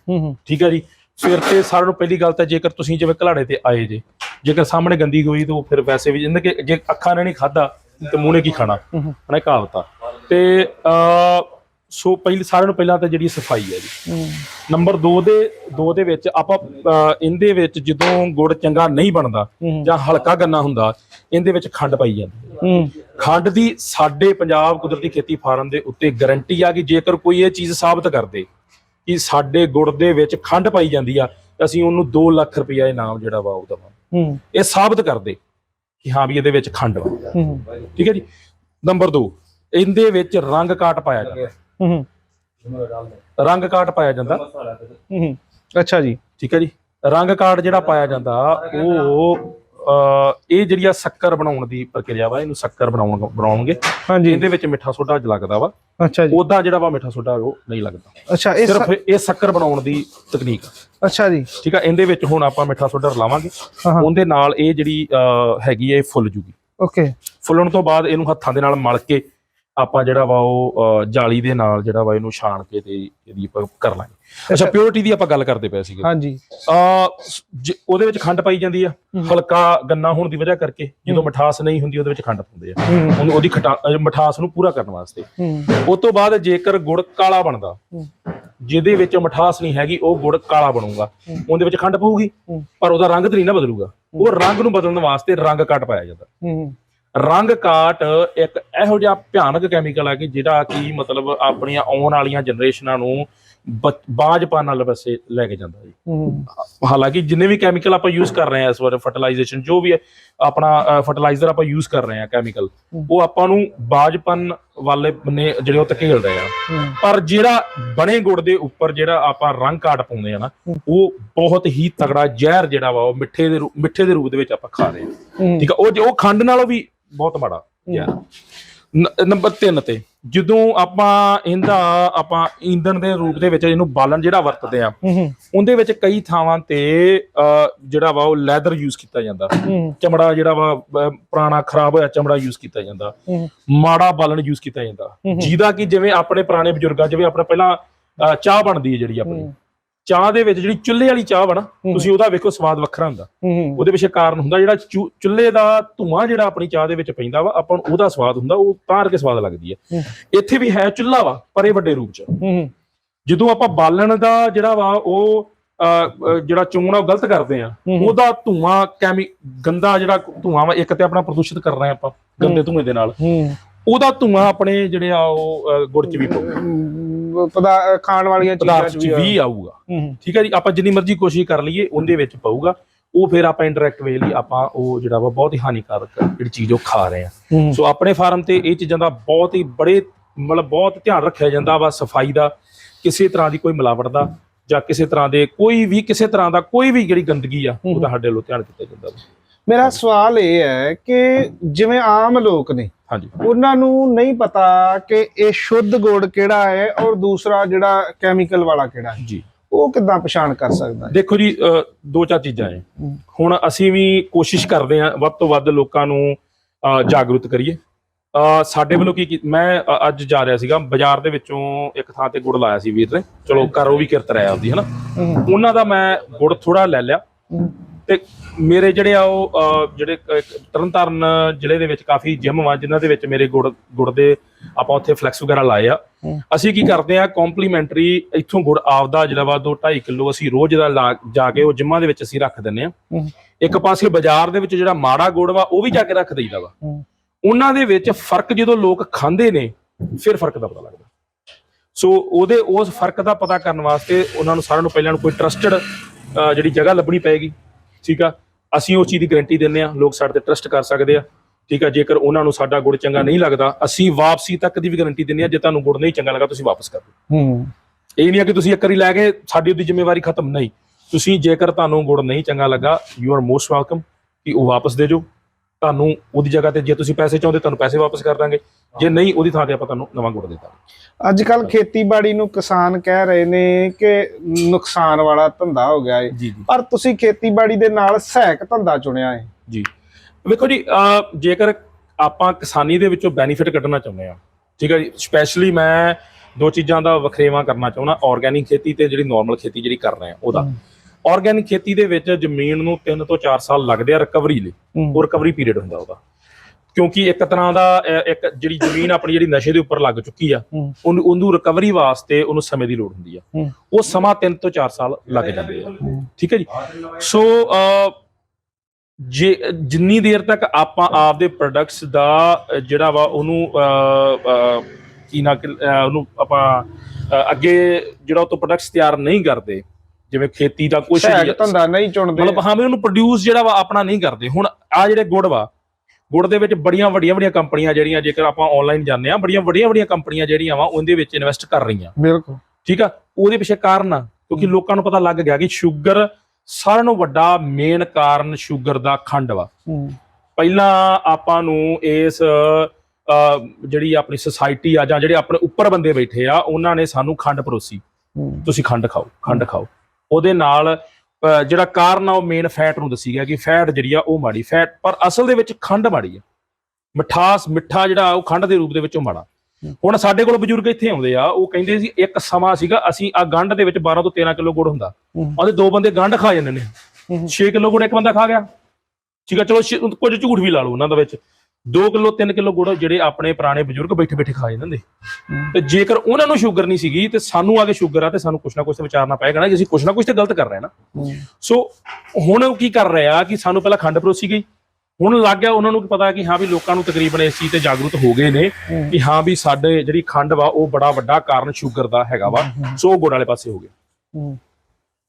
[SPEAKER 2] ਠੀਕ ਹੈ ਜੀ? ਫਿਰ ਤੇ ਸਾਰਿਆਂ ਨੂੰ ਪਹਿਲੀ ਗੱਲ ਤਾਂ ਜੇਕਰ ਤੁਸੀਂ ਜਿਵੇਂ ਘਲਾੜੇ ਤੇ ਆਏ ਜੇ ਜੇਕਰ ਸਾਹਮਣੇ ਗੰਦੀ ਹੋਈ ਤਾਂ ਉਹ ਫਿਰ ਵੈਸੇ ਵੀ ਜਿੰਦ ਕਿ ਜੇ ਅੱਖਾਂ ਨੇ ਨਹੀਂ ਖਾਦਾ ਤੇ ਮੂੰਹ ਨੇ ਕੀ ਖਾਣਾ?
[SPEAKER 1] ਹੂੰ
[SPEAKER 2] ਹਨਾ ਇਹ ਕਹਾਵਤ ਆ। ਤੇ ਅ ਸੋ ਪਹਿਲੀ ਸਾਰਿਆਂ ਨੂੰ ਪਹਿਲਾਂ ਤਾਂ ਜਿਹੜੀ ਸਫ਼ਾਈ ਹੈ ਜੀ। ਨੰਬਰ 2 ਦੇ 2 ਦੇ ਵਿੱਚ ਆਪਾਂ ਇਹਦੇ ਵਿੱਚ ਜਦੋਂ ਗੁੜ ਚੰਗਾ ਨਹੀਂ ਬਣਦਾ। ਜਾਂ ਹਲਕਾ ਗੰਨਾ ਹੁੰਦਾ ਇਹਦੇ ਵਿੱਚ ਖੰਡ ਪਾਈ ਜਾਂਦੀ ਖੰਡ ਦੀ ਸਾਡੇ ਪੰਜਾਬ ਕੁਦਰਤੀ ਖੇਤੀ ਫਾਰਮ ਦੇ ਉੱਤੇ ਗਾਰੰਟੀ ਆ ਕਿ ਜੇਕਰ ਕੋਈ ਇਹ ਚੀਜ਼ ਸਾਬਤ ਕਰ ਦੇ ਕਿ ਸਾਡੇ ਗੁੜ ਦੇ ਵਿੱਚ ਖੰਡ ਪਾਈ ਜਾਂਦੀ ਆ ਅਸੀਂ ਉਹਨੂੰ 2 ਲੱਖ ਰੁਪਇਆ ਇਨਾਮ ਜਿਹੜਾ ਵਾ ਉਹ ਦੇਵਾਂਗੇ।
[SPEAKER 1] ਹੂੰ।
[SPEAKER 2] ਇਹ ਸਾਬਤ ਕਰ ਦੇ ਕਿ ਹਾਂ ਵੀ ਇਹਦੇ ਵਿੱਚ ਖੰਡ ਵਾ। ਠੀਕ ਹੈ ਜੀ? ਨੰਬਰ 2 ਇਹਦੇ ਵਿੱਚ ਰੰਗ ਕਾਟ ਪਾਇਆ ਜਾਂਦਾ।
[SPEAKER 1] ਹੂੰ
[SPEAKER 2] ਰੰਗ ਕਾਟ ਪਾਇਆ ਜਾਂਦਾ।
[SPEAKER 1] ਹੂੰ ਅੱਛਾ ਜੀ।
[SPEAKER 2] ਠੀਕ ਹੈ ਜੀ। ਰੰਗ ਕਾਰਡ ਜਿਹੜਾ ਪਾਇਆ ਜਾਂਦਾ ਉਹ ਇਹ ਜਿਹੜੀ ਆ ਸ਼ੱਕਰ ਬਣਾਉਣ ਦੀ ਪ੍ਰਕਿਰਿਆ ਵਾ ਇਹਨੂੰ ਸ਼ੱਕਰ ਬਣਾਉਣ ਬਣਾਉਣਗੇ।
[SPEAKER 1] ਹਾਂਜੀ।
[SPEAKER 2] ਇਹਦੇ ਵਿੱਚ ਮਿੱਠਾ ਸੋਡਾ ਲੱਗਦਾ ਵਾ।
[SPEAKER 1] ਅੱਛਾ ਜੀ।
[SPEAKER 2] ਉਦਾਂ ਜਿਹੜਾ ਵਾ ਮਿੱਠਾ ਸੋਡਾ ਉਹ ਨਹੀਂ ਲੱਗਦਾ।
[SPEAKER 1] ਅੱਛਾ ਇਹ
[SPEAKER 2] ਸਿਰਫ ਇਹ ਸ਼ੱਕਰ ਬਣਾਉਣ ਦੀ ਤਕਨੀਕ ਆ।
[SPEAKER 1] ਅੱਛਾ ਜੀ।
[SPEAKER 2] ਠੀਕ ਆ ਇਹਦੇ ਵਿੱਚ ਹੁਣ ਆਪਾਂ ਮਿੱਠਾ ਸੋਡਾ ਰਲਾਵਾਂਗੇ। ਉਹਦੇ ਨਾਲ ਇਹ ਜਿਹੜੀ ਹੈਗੀ ਹੈ ਇਹ ਫੁੱਲ ਜੂਗੀ।
[SPEAKER 1] ਓਕੇ।
[SPEAKER 2] ਫੁੱਲਣ ਤੋਂ ਬਾਅਦ ਇਹਨੂੰ ਹੱਥਾਂ ਦੇ ਨਾਲ ਮਲ ਕੇ ਆਪਾਂ ਜਿਹੜਾ ਵਾ ਉਹ ਜਾਲੀ ਦੇ ਨਾਲ ਜਿਹੜਾ ਵਾ ਇਹਨੂੰ ਛਾਣ ਕੇ ਤੇ ਇਹਦੀ ਆਪਾਂ ਕਰ ਲਾਂਗੇ। ਅੱਛਾ ਪਿਓਰਿਟੀ ਦੀ ਆਪਾਂ ਗੱਲ ਕਰਦੇ ਪਏ ਸੀਗੇ।
[SPEAKER 1] ਹਾਂਜੀ।
[SPEAKER 2] ਆ ਉਹਦੇ ਵਿੱਚ ਖੰਡ ਪਾਈ ਜਾਂਦੀ ਆ ਹਲਕਾ ਗੰਨਾ ਹੋਣ ਦੀ ਵਜ੍ਹਾ ਕਰਕੇ ਜਦੋਂ ਮਠਾਸ ਨਹੀਂ ਹੁੰਦੀ ਉਹਦੇ ਵਿੱਚ ਖੰਡ ਪਾਉਂਦੇ ਆ। ਉਹਨੂੰ- ਉਹਦੀ ਮਠਾਸ ਨੂੰ ਪੂਰਾ ਕਰਨ ਵਾਸਤੇ। ਉਸ ਤੋਂ ਬਾਅਦ ਜੇਕਰ ਗੁੜ ਕਾਲਾ ਬਣਦਾ। ਜਿਹਦੇ ਵਿੱਚ ਮਠਾਸ ਨਹੀਂ ਹੈਗੀ ਉਹ ਗੁੜ ਕਾਲਾ ਬਣੂਗਾ। ਉਹਦੇ ਵਿੱਚ ਖੰਡ ਪਊਗੀ। ਪਰ ਉਹਦਾ ਰੰਗ ਤੇ ਨਹੀਂ ਨਾ ਬਦਲੂਗਾ। ਉਹ ਰੰਗ ਨੂੰ ਬਦਲਣ ਵਾਸਤੇ ਰੰਗ ਕੱਟ ਪਾਇਆ ਜਾਂਦਾ।
[SPEAKER 1] ਹੂੰ।
[SPEAKER 2] ਰੰਗ ਕਾਟ ਇੱਕ ਇਹੋ ਜਿਹਾ ਭਿਆਨਕ ਕੈਮੀਕਲ ਆ ਕਿ ਜਿਹੜਾ ਕਿ ਮਤਲਬ ਆਪਣੀਆਂ ਆਉਣ ਵਾਲੀਆਂ ਜਨਰੇਸ਼ਨਾਂ ਨੂੰ ਬ- ਬਾਝਪਨ ਨਾਲ ਵਸੇ ਲੈ ਕੇ ਜਾਂਦਾ ਜੀ। ਹਾਲਾਂਕਿ ਜਿੰਨੇ ਵੀ ਕੈਮੀਕਲ ਆਪਾਂ ਯੂਜ਼ ਕਰ ਰਹੇ ਹਾਂ ਇਸ ਵਾਰ ਫਰਟੀਲਾਈਜੇਸ਼ਨ ਜੋ ਵੀ ਆਪਣਾ ਫਰਟੀਲਾਈਜ਼ਰ ਆਪਾਂ ਯੂਜ਼ ਕਰ ਰਹੇ ਹਾਂ ਕੈਮੀਕਲ ਉਹ ਆਪਾਂ ਨੂੰ ਬਾਜਪਨ ਵਾਲੇ ਬੰਨੇ ਜਿਹੜੇ ਉਹ ਧਕੇਲ ਰਹੇ ਆ। ਪਰ ਜਿਹੜਾ ਬਣੇ ਗੁੜ ਦੇ ਉੱਪਰ ਜਿਹੜਾ ਆਪਾਂ ਰੰਗ ਕਾਟ ਪਾਉਂਦੇ ਆ ਨਾ ਉਹ ਬਹੁਤ ਹੀ ਤਗੜਾ ਜ਼ਹਿਰ ਜਿਹੜਾ ਵਾ ਉਹ ਮਿੱਠੇ ਦੇ ਮਿੱਠੇ ਦੇ ਰੂਪ ਦੇ ਵਿੱਚ ਆਪਾਂ ਖਾ ਰਹੇ ਹੂੰ। ਠੀਕ ਆ ਉਹ ਉਹ ਖੰਡ ਨਾਲੋਂ ਵੀ ਬਹੁਤ ਮਾੜਾ। ਨੰਬਰ 3 ਤੇ ਜਦੋਂ ਆਪਾਂ ਇਹਦਾ ਆਪਾਂ ਈਂਧਨ ਦੇ ਰੂਪ ਦੇ ਵਿੱਚ ਇਹਨੂੰ ਬਾਲਣ ਜਿਹੜਾ ਵਰਤਦੇ ਆ ਉਹਦੇ ਵਿੱਚ ਕਈ ਥਾਵਾਂ ਤੇ ਜਿਹੜਾ ਵਾ ਉਹ ਲੈਦਰ ਯੂਜ਼ ਕੀਤਾ ਜਾਂਦਾ। ਚਮੜਾ ਜਿਹੜਾ ਵਾ ਪੁਰਾਣਾ ਖਰਾਬ ਹੋਇਆ ਚਮੜਾ ਯੂਜ਼ ਕੀਤਾ ਜਾਂਦਾ। ਮਾੜਾ ਬਾਲਣ ਯੂਜ਼ ਕੀਤਾ ਜਾਂਦਾ। ਜਿਹਦਾ ਕਿ ਜਿਵੇਂ ਆਪਣੇ ਪੁਰਾਣੇ ਬਜ਼ੁਰਗਾਂ ਜਿਵੇਂ ਆਪਣੇ ਪਹਿਲਾਂ ਚਾਹ ਬਣਦੀ ਹੈ ਜਿਹੜੀ ਆਪਣੀ। ਚਾਹ ਦੇ ਵਿੱਚ ਜਿਹੜੀ ਚੁੱਲ੍ਹੇ ਵਾਲੀ ਚਾਹ ਬਣਾ ਤੁਸੀਂ ਉਹਦਾ ਵੇਖੋ ਸਵਾਦ ਵੱਖਰਾ ਹੁੰਦਾ। ਉਹਦੇ ਪਿੱਛੇ ਕਾਰਨ ਹੁੰਦਾ ਜਿਹੜਾ ਚੁੱਲ੍ਹੇ ਦਾ ਧੂਆਂ ਜਿਹੜਾ ਆਪਣੀ ਚਾਹ ਦੇ ਵਿੱਚ ਪੈਂਦਾ ਵਾ ਆਪਾਂ ਨੂੰ ਉਹਦਾ ਸਵਾਦ ਹੁੰਦਾ ਉਹ ਤਾਰ ਕੇ ਸਵਾਦ ਲੱਗਦੀ ਹੈ। ਇੱਥੇ ਵੀ ਹੈ ਚੁੱਲ੍ਹਾ ਵਾ ਪਰ ਇਹ ਵੱਡੇ ਰੂਪ ਚ। ਜਦੋਂ ਆਪਾਂ ਬਾਲਣ ਦਾ ਜਿਹੜਾ ਵਾ ਉਹ ਜਿਹੜਾ ਚੋਣ ਆ ਉਹ ਗਲਤ ਕਰਦੇ ਆ ਉਹਦਾ ਧੂਆਂ ਕੈਮੀ ਗੰਦਾ ਜਿਹੜਾ ਧੂਆਂ ਵਾ ਇੱਕ ਤੇ ਆਪਣਾ ਪ੍ਰਦੂਸ਼ਿਤ ਕਰ ਰਹੇ ਆ ਆਪਾਂ ਗੰਦੇ ਧੂਏ ਦੇ ਨਾਲ। ਉਹਦਾ ਧੂਆਂ ਆਪਣੇ ਜਿਹੜੇ ਆ ਉਹ ਗੁੜ ਚ ਵੀ
[SPEAKER 1] ਹੂੰ ਪਦਾ ਖਾਣ ਵਾਲੀਆਂ ਚੀਜ਼ਾਂ
[SPEAKER 2] ਪਦਾਰਥ ਚ ਵੀ ਆਊਗਾ।
[SPEAKER 1] ਹੂੰ
[SPEAKER 2] ਠੀਕ ਹੈ ਜੀ ਆਪਾਂ ਜਿੰਨੀ ਮਰਜ਼ੀ ਕੋਸ਼ਿਸ਼ ਕਰ ਲਈਏ ਉਹਦੇ ਵਿੱਚ ਪਊਗਾ। ਉਹ ਫਿਰ ਆਪਾਂ ਇੰਡਾਇਰੈਕਟ ਵੇ ਲਈ ਆਪਾਂ ਉਹ ਜਿਹੜਾ ਵਾ ਬਹੁਤ ਹੀ ਹਾਨੀਕਾਰਕ ਜਿਹੜੀ ਚੀਜ਼ ਉਹ ਖਾ ਰਹੇ ਆ।
[SPEAKER 1] ਹੂੰ।
[SPEAKER 2] ਸੋ ਆਪਣੇ ਫਾਰਮ ਤੇ ਇਹ ਚੀਜ਼ਾਂ ਦਾ ਬਹੁਤ ਹੀ ਬੜੇ ਮਤਲਬ ਬਹੁਤ ਧਿਆਨ ਰੱਖਿਆ ਜਾਂਦਾ ਵਾ ਸਫ਼ਾਈ ਦਾ ਕਿਸੇ ਤਰ੍ਹਾਂ ਦੀ ਕੋਈ ਮਿਲਾਵਟ ਦਾ ਜਾਂ ਕਿਸੇ ਤਰ੍ਹਾਂ ਦੇ ਕੋਈ ਵੀ ਕਿਸੇ ਤਰ੍ਹਾਂ ਦਾ ਕੋਈ ਵੀ ਜਿਹੜੀ ਗੰਦਗੀ ਆ ਉਹਦਾ ਸਾਡੇ ਵੱਲੋਂ ਧਿਆਨ ਕੀਤਾ ਜਾਂਦਾ ਵਾ।
[SPEAKER 1] ਮੇਰਾ ਸਵਾਲ ਇਹ ਹੈ ਕਿ ਜਿਵੇਂ ਆਮ ਲੋਕ ਨੇ
[SPEAKER 2] ਹਾਂਜੀ।
[SPEAKER 1] ਉਹਨਾਂ ਨੂੰ ਨਹੀਂ ਪਤਾ ਕਿ ਇਹ ਸ਼ੁੱਧ ਗੁੜ ਕਿਹੜਾ ਹੈ ਔਰ ਦੂਸਰਾ ਜਿਹੜਾ ਕੈਮੀਕਲ ਵਾਲਾ ਕਿਹੜਾ ਹੈ।
[SPEAKER 2] ਜੀ।
[SPEAKER 1] ਉਹ ਕਿੱਦਾਂ ਪਛਾਣ ਕਰ ਸਕਦਾ ਹੈ?
[SPEAKER 2] ਦੇਖੋ ਜੀ ਦੋ ਚਾਰ ਚੀਜ਼ਾਂ ਹੈ। ਹੁਣ ਅਸੀਂ ਵੀ ਕੋਸ਼ਿਸ਼ ਕਰਦੇ ਹਾਂ ਵੱਧ ਤੋਂ ਵੱਧ ਲੋਕਾਂ ਨੂੰ ਜਾਗਰੂਕ ਕਰੀਏ। ਸਾਡੇ ਵੱਲੋਂ ਕੀ ਮੈਂ ਅੱਜ ਜਾ ਰਿਹਾ ਸੀਗਾ ਬਾਜ਼ਾਰ ਦੇ ਵਿੱਚੋਂ ਇੱਕ ਥਾਂ ਤੇ ਗੁੜ ਲਾਇਆ ਸੀ ਵੀਰ ਨੇ। ਚਲੋ ਉਹ ਵੀ ਕਿਰਤ ਰਿਹਾ ਹਨਾ?
[SPEAKER 1] ਹੂੰ।
[SPEAKER 2] ਉਹਨਾਂ ਦਾ ਮੈਂ ਗੁੜ ਥੋੜਾ ਲੈ ਲਿਆ ਤੇ ਮੇਰੇ ਜਿਹੜੇ ਆ ਉਹ ਜਿਹੜੇ ਕ- ਇੱਕ ਤਰਨਤਾਰਨ ਜ਼ਿਲ੍ਹੇ ਦੇ ਵਿੱਚ ਕਾਫੀ ਜਿਮ ਵਾ ਜਿਨ੍ਹਾਂ ਦੇ ਵਿੱਚ ਮੇਰੇ ਗੁੜ ਗੁੜ ਦੇ ਆਪਾਂ ਉੱਥੇ ਫਲੈਕਸ ਵਗੈਰਾ ਲਾਏ ਆ। ਅਸੀਂ ਕੀ ਕਰਦੇ ਆ ਕੰਪਲੀਮੈਂਟਰੀ ਇੱਥੋਂ ਗੁੜ ਆਪਦਾ ਜਿਹੜਾ ਵਾ 2 2.5 ਕਿਲੋ ਅਸੀਂ ਰੋਜ਼ ਦਾ ਲਾ- ਜਾ ਕੇ ਉਹ ਜਿਮਾਂ ਦੇ ਵਿੱਚ ਅਸੀਂ ਰੱਖ ਦਿੰਨੇ ਆ। ਇੱਕ ਪਾਸੇ ਬਾਜ਼ਾਰ ਦੇ ਵਿੱਚ ਜਿਹੜਾ ਮਾੜਾ ਗੁੜ ਵਾ ਉਹ ਵੀ ਜਾ ਕੇ ਰੱਖ ਦਈਦਾ ਵਾ। ਉਹਨਾਂ ਦੇ ਵਿੱਚ ਫ਼ਰਕ ਜਦੋਂ ਲੋਕ ਖਾਂਦੇ ਨੇ ਫਿਰ ਫ਼ਰਕ ਦਾ ਪਤਾ ਲੱਗਦਾ। ਸੋ ਉਹਦੇ ਉਸ ਫ਼ਰਕ ਦਾ ਪਤਾ ਕਰਨ ਵਾਸਤੇ ਉਹਨਾਂ ਨੂੰ ਸਾਰਿਆਂ ਨੂੰ ਪਹਿਲਾਂ ਨੂੰ ਕੋਈ ਟਰਸਟਡ ਜਿਹੜੀ ਜਗ੍ਹਾ ਲੱਭਣੀ ਪਏਗੀ। ਠੀਕ ਆ? ਅਸੀਂ ਉਸ ਚੀਜ਼ ਦੀ ਗਾਰੰਟੀ ਦਿੰਨੇ ਆ ਲੋਕ ਸਾਡੇ ਤੇ ਟਰਸਟ ਕਰ ਸਕਦੇ ਆ। ਠੀਕ ਆ ਜੇਕਰ ਉਹਨਾਂ ਨੂੰ ਸਾਡਾ ਗੁੜ ਚੰਗਾ ਨਹੀਂ ਲੱਗਦਾ ਅਸੀਂ ਵਾਪਸੀ ਤੱਕ ਦੀ ਵੀ ਗਾਰੰਟੀ ਦਿੰਨੇ ਆ ਜੇ ਤੁਹਾਨੂੰ ਗੁੜ ਨਹੀਂ ਚੰਗਾ ਲੱਗਾ ਤੁਸੀਂ ਵਾਪਸ ਕਰ ਦਿਓ।
[SPEAKER 1] ਹੂੰ।
[SPEAKER 2] ਇਹ ਨਹੀਂ ਆ ਕਿ ਤੁਸੀਂ ਇੱਕ ਵਾਰੀ ਲੈ ਕੇ ਸਾਡੀ ਉਹਦੀ ਜ਼ਿੰਮੇਵਾਰੀ ਖਤਮ ਨਹੀਂ। ਤੁਸੀਂ ਜੇਕਰ ਤੁਹਾਨੂੰ ਗੁੜ ਨਹੀਂ ਚੰਗਾ ਲੱਗਾ ਯੂ ਆਰ ਮੋਸਟ ਵੈਲਕਮ ਕਿ ਉਹ ਵਾਪਸ ਦੇ ਜਾਓ ਤੁਹਾਨੂੰ ਉਹਦੀ ਜਗ੍ਹਾ ਤੇ ਜੇ ਤੁਸੀਂ ਪੈਸੇ ਚਾਹੁੰਦੇ ਤੁਹਾਨੂੰ ਪੈਸੇ ਵਾਪਸ ਕਰ ਦਾਂਗੇ। ਜੇ ਨਹੀਂ ਉਹਦੀ ਥਾਂ ਤੇ ਆਪਾਂ ਤੁਹਾਨੂੰ ਨਵਾਂ ਗੁੜ ਦੇ ਦਾਂਗੇ।
[SPEAKER 1] ਅੱਜ ਕੱਲ ਖੇਤੀਬਾੜੀ ਨੂੰ ਕਿਸਾਨ ਕਹਿ ਰਹੇ ਨੇ ਕਿ ਨੁਕਸਾਨ ਵਾਲਾ ਧੰਦਾ ਹੋ ਗਿਆ
[SPEAKER 2] ਜੀ
[SPEAKER 1] ਪਰ ਤੁਸੀਂ ਖੇਤੀਬਾੜੀ ਦੇ ਨਾਲ ਸਹਾਇਕ ਧੰਦਾ ਚੁਣਿਆ ਹੈ
[SPEAKER 2] ਜੀ। ਵੇਖੋ ਜੀ ਜੇਕਰ ਆਪਾਂ ਕਿਸਾਨੀ ਦੇ ਵਿੱਚੋਂ ਬੈਨੀਫਿਟ ਕੱਢਣਾ ਚਾਹੁੰਦੇ ਆ ਠੀਕ ਹੈ ਜੀ ਸਪੈਸ਼ਲੀ ਮੈਂ ਦੋ ਚੀਜ਼ਾਂ ਦਾ ਵਖਰੇਵਾਂ ਕਰਨਾ ਚਾਹੁੰਦਾ ਆਰਗੈਨਿਕ ਖੇਤੀ ਤੇ ਜਿਹੜੀ ਨਾਰਮਲ ਖੇਤੀ ਜਿਹੜੀ ਕਰ ਰਹੇ ਆ ਉਹਦਾ। ਆਰਗੈਨਿਕ ਖੇਤੀ ਦੇ ਵਿੱਚ ਜ਼ਮੀਨ ਨੂੰ 3 ਤੋਂ 4 ਸਾਲ ਲੱਗਦੇ ਆ ਰਿਕਵਰੀ ਲਈ। ਉਹ ਰਿਕਵਰੀ ਪੀਰੀਅਡ ਹੁੰਦਾ ਉਹਦਾ ਕਿਉਂਕਿ ਇੱਕ ਤਰ੍ਹਾਂ ਦਾ ਇੱਕ ਜਿਹੜੀ ਜ਼ਮੀਨ ਆਪਣੀ ਜਿਹੜੀ ਨਸ਼ੇ ਦੇ ਉੱਪਰ ਲੱਗ ਚੁੱਕੀ ਆ। ਉਹਨੂੰ ਉਹਨੂੰ ਰਿਕਵਰੀ ਵਾਸਤੇ ਉਹਨੂੰ ਸਮੇਂ ਦੀ ਲੋੜ ਹੁੰਦੀ ਆ। ਉਹ ਸਮਾਂ 3 ਤੋਂ 4 ਸਾਲ ਲੱਗ ਜਾਂਦੇ ਆ ਠੀਕ ਹੈ ਜੀ ਸੋ ਜੇ ਜਿੰਨੀ ਦੇਰ ਤੱਕ ਆਪਾਂ ਆਪਦੇ ਪ੍ਰੋਡਕਟਸ ਦਾ ਜਿਹੜਾ ਵਾ ਉਹਨੂੰ ਕੀ ਨਾ ਉਹਨੂੰ ਆਪਾਂ ਅੱਗੇ ਜਿਹੜਾ ਉਹ ਤੋਂ ਪ੍ਰੋਡਕਟਸ ਤਿਆਰ ਨਹੀਂ ਕਰਦੇ ਜਿਵੇਂ ਖੇਤੀ ਦਾ ਕੁਝ
[SPEAKER 1] ਸਹਿਜ ਧੰਦਾ ਨਹੀਂ ਚੁਣਦੇ।
[SPEAKER 2] ਮਤਲਬ ਹਾਂ ਵੀ ਉਹਨੂੰ ਪ੍ਰੋਡਿਊਸ ਜਿਹੜਾ ਵਾ ਆਪਣਾ ਨਹੀਂ ਕਰਦੇ। ਹੁਣ ਆ ਜਿਹੜੇ ਗੁੜ ਵਾ ਗੁੜ ਦੇ ਵਿੱਚ ਬੜੀਆਂ ਵੱਡੀਆਂ ਵੱਡੀਆਂ ਕੰਪਨੀਆਂ ਜਿਹੜੀਆਂ ਜੇਕਰ ਆਪਾਂ ਆਨਲਾਈਨ ਜਾਂਦੇ ਆ ਬੜੀਆਂ ਵੱਡੀਆਂ ਵੱਡੀਆਂ ਕੰਪਨੀਆਂ ਜਿਹੜੀਆਂ ਵਾ ਉਹਦੇ ਵਿੱਚ ਇਨਵੈਸਟ ਕਰ ਰਹੀਆਂ।
[SPEAKER 1] ਬਿਲਕੁਲ।
[SPEAKER 2] ਠੀਕ ਆ? ਉਹਦੇ ਪਿੱਛੇ ਕਾਰਨ ਆ ਕਿਉਂਕਿ ਲੋਕਾਂ ਨੂੰ ਪਤਾ ਲੱਗ ਗਿਆ ਕਿ ਸ਼ੂਗਰ ਸਾਰਿਆਂ ਨੂੰ ਵੱਡਾ ਮੇਨ ਕਾਰਨ ਸ਼ੂਗਰ ਦਾ ਖੰਡ ਵਾ। ਪਹਿਲਾਂ ਆਪਾਂ ਨੂੰ ਇਸ ਜਿਹੜੀ ਆਪਣੀ ਸੁਸਾਇਟੀ ਆ ਜਾਂ ਜਿਹੜੇ ਆਪਣੇ ਉੱਪਰ ਬੰਦੇ ਬੈਠੇ ਆ ਉਹਨਾਂ ਨੇ ਸਾਨੂੰ ਖੰਡ ਪਰੋਸੀ। ਤੁਸੀਂ ਖੰਡ ਖਾਓ ਖੰਡ ਖਾਓ। ਉਹਦੇ ਨਾਲ ਜਿਹੜਾ ਕਾਰਨ ਆ ਉਹ ਮੇਨ ਫੈਟ ਨੂੰ ਦੱਸੀ ਗਿਆ ਕਿ ਫੈਟ ਜਿਹੜੀ ਆ ਉਹ ਮਾੜੀ ਫੈਟ ਪਰ ਅਸਲ ਦੇ ਵਿੱਚ ਖੰਡ ਮਾੜੀ ਆ। ਮਿਠਾਸ ਮਿੱਠਾ ਜਿਹੜਾ ਉਹ ਖੰਡ ਦੇ ਰੂਪ ਦੇ ਵਿੱਚ ਮਾੜਾ। ਹੁਣ ਸਾਡੇ ਕੋਲ ਬਜ਼ੁਰਗ ਇੱਥੇ ਆਉਂਦੇ ਆ ਉਹ ਕਹਿੰਦੇ ਸੀ ਇੱਕ ਸਮਾਂ ਸੀਗਾ ਅਸੀਂ ਆ ਗੰਢ ਦੇ ਵਿੱਚ 12 ਤੋਂ 13 ਕਿਲੋ ਗੁੜ ਹੁੰਦਾ। ਉਹਦੇ ਦੋ ਬੰਦੇ ਗੰਢ ਖਾ ਜਾਂਦੇ ਨੇ।
[SPEAKER 1] ਹੂੰ।
[SPEAKER 2] 6 ਕਿਲੋ ਗੁੜ ਇੱਕ ਬੰਦਾ ਖਾ ਗਿਆ। ਠੀਕ ਆ ਚਲੋ ਕੁਝ ਝੂਠ ਵੀ ਲਾ ਲਓ ਉਹਨਾਂ ਦੇ ਵਿੱਚ। 2 ਕਿਲੋ 3 ਕਿਲੋ ਗੁੜ ਜਿਹੜੇ ਆਪਣੇ ਪੁਰਾਣੇ ਬਜ਼ੁਰਗ ਬੈਠੇ ਬੈਠੇ ਖਾ ਜਾਂਦੇ ਹੁੰਦੇ। ਤੇ ਜੇਕਰ ਉਹਨਾਂ ਨੂੰ ਸ਼ੂਗਰ ਨਹੀਂ ਸੀਗੀ ਤੇ ਸਾਨੂੰ ਆ ਕੇ ਸ਼ੂਗਰ ਆ ਤੇ ਸਾਨੂੰ ਕੁਛ ਨਾ ਕੁਛ ਤੇ ਵਿਚਾਰਨਾ ਪਏਗਾ ਨਾ ਕਿ ਅਸੀਂ ਕੁਛ ਨਾ ਕੁਛ ਤੇ ਗਲਤ ਕਰ ਰਹੇ ਹਾਂ ਨਾ। ਸੋ ਹੁਣ ਉਹ ਕੀ ਕਰ ਰਹੇ ਕਿ ਸਾਨੂੰ ਪਹਿਲਾਂ ਖੰਡ ਪਰੋਸੀ ਗਈ। ਹੁਣ ਲੱਗ ਗਿਆ ਉਹਨਾਂ ਨੂੰ ਕੀ ਪਤਾ ਕਿ ਹਾਂ ਵੀ ਲੋਕਾਂ ਨੂੰ ਤਕਰੀਬਨ ਇਸ ਚੀਜ਼ ਤੇ ਜਾਗਰੂਕ ਹੋ ਗਏ ਨੇ। ਕਿ ਹਾਂ ਵੀ ਸਾਡੇ ਜਿਹੜੀ ਖੰਡ ਵਾ ਉਹ ਬੜਾ ਵੱਡਾ ਕਾਰਨ ਸ਼ੂਗਰ ਦਾ ਹੈਗਾ ਵਾ। ਸੋ ਗੁੜ ਵਾਲੇ ਪਾਸੇ ਹੋ ਗਏ।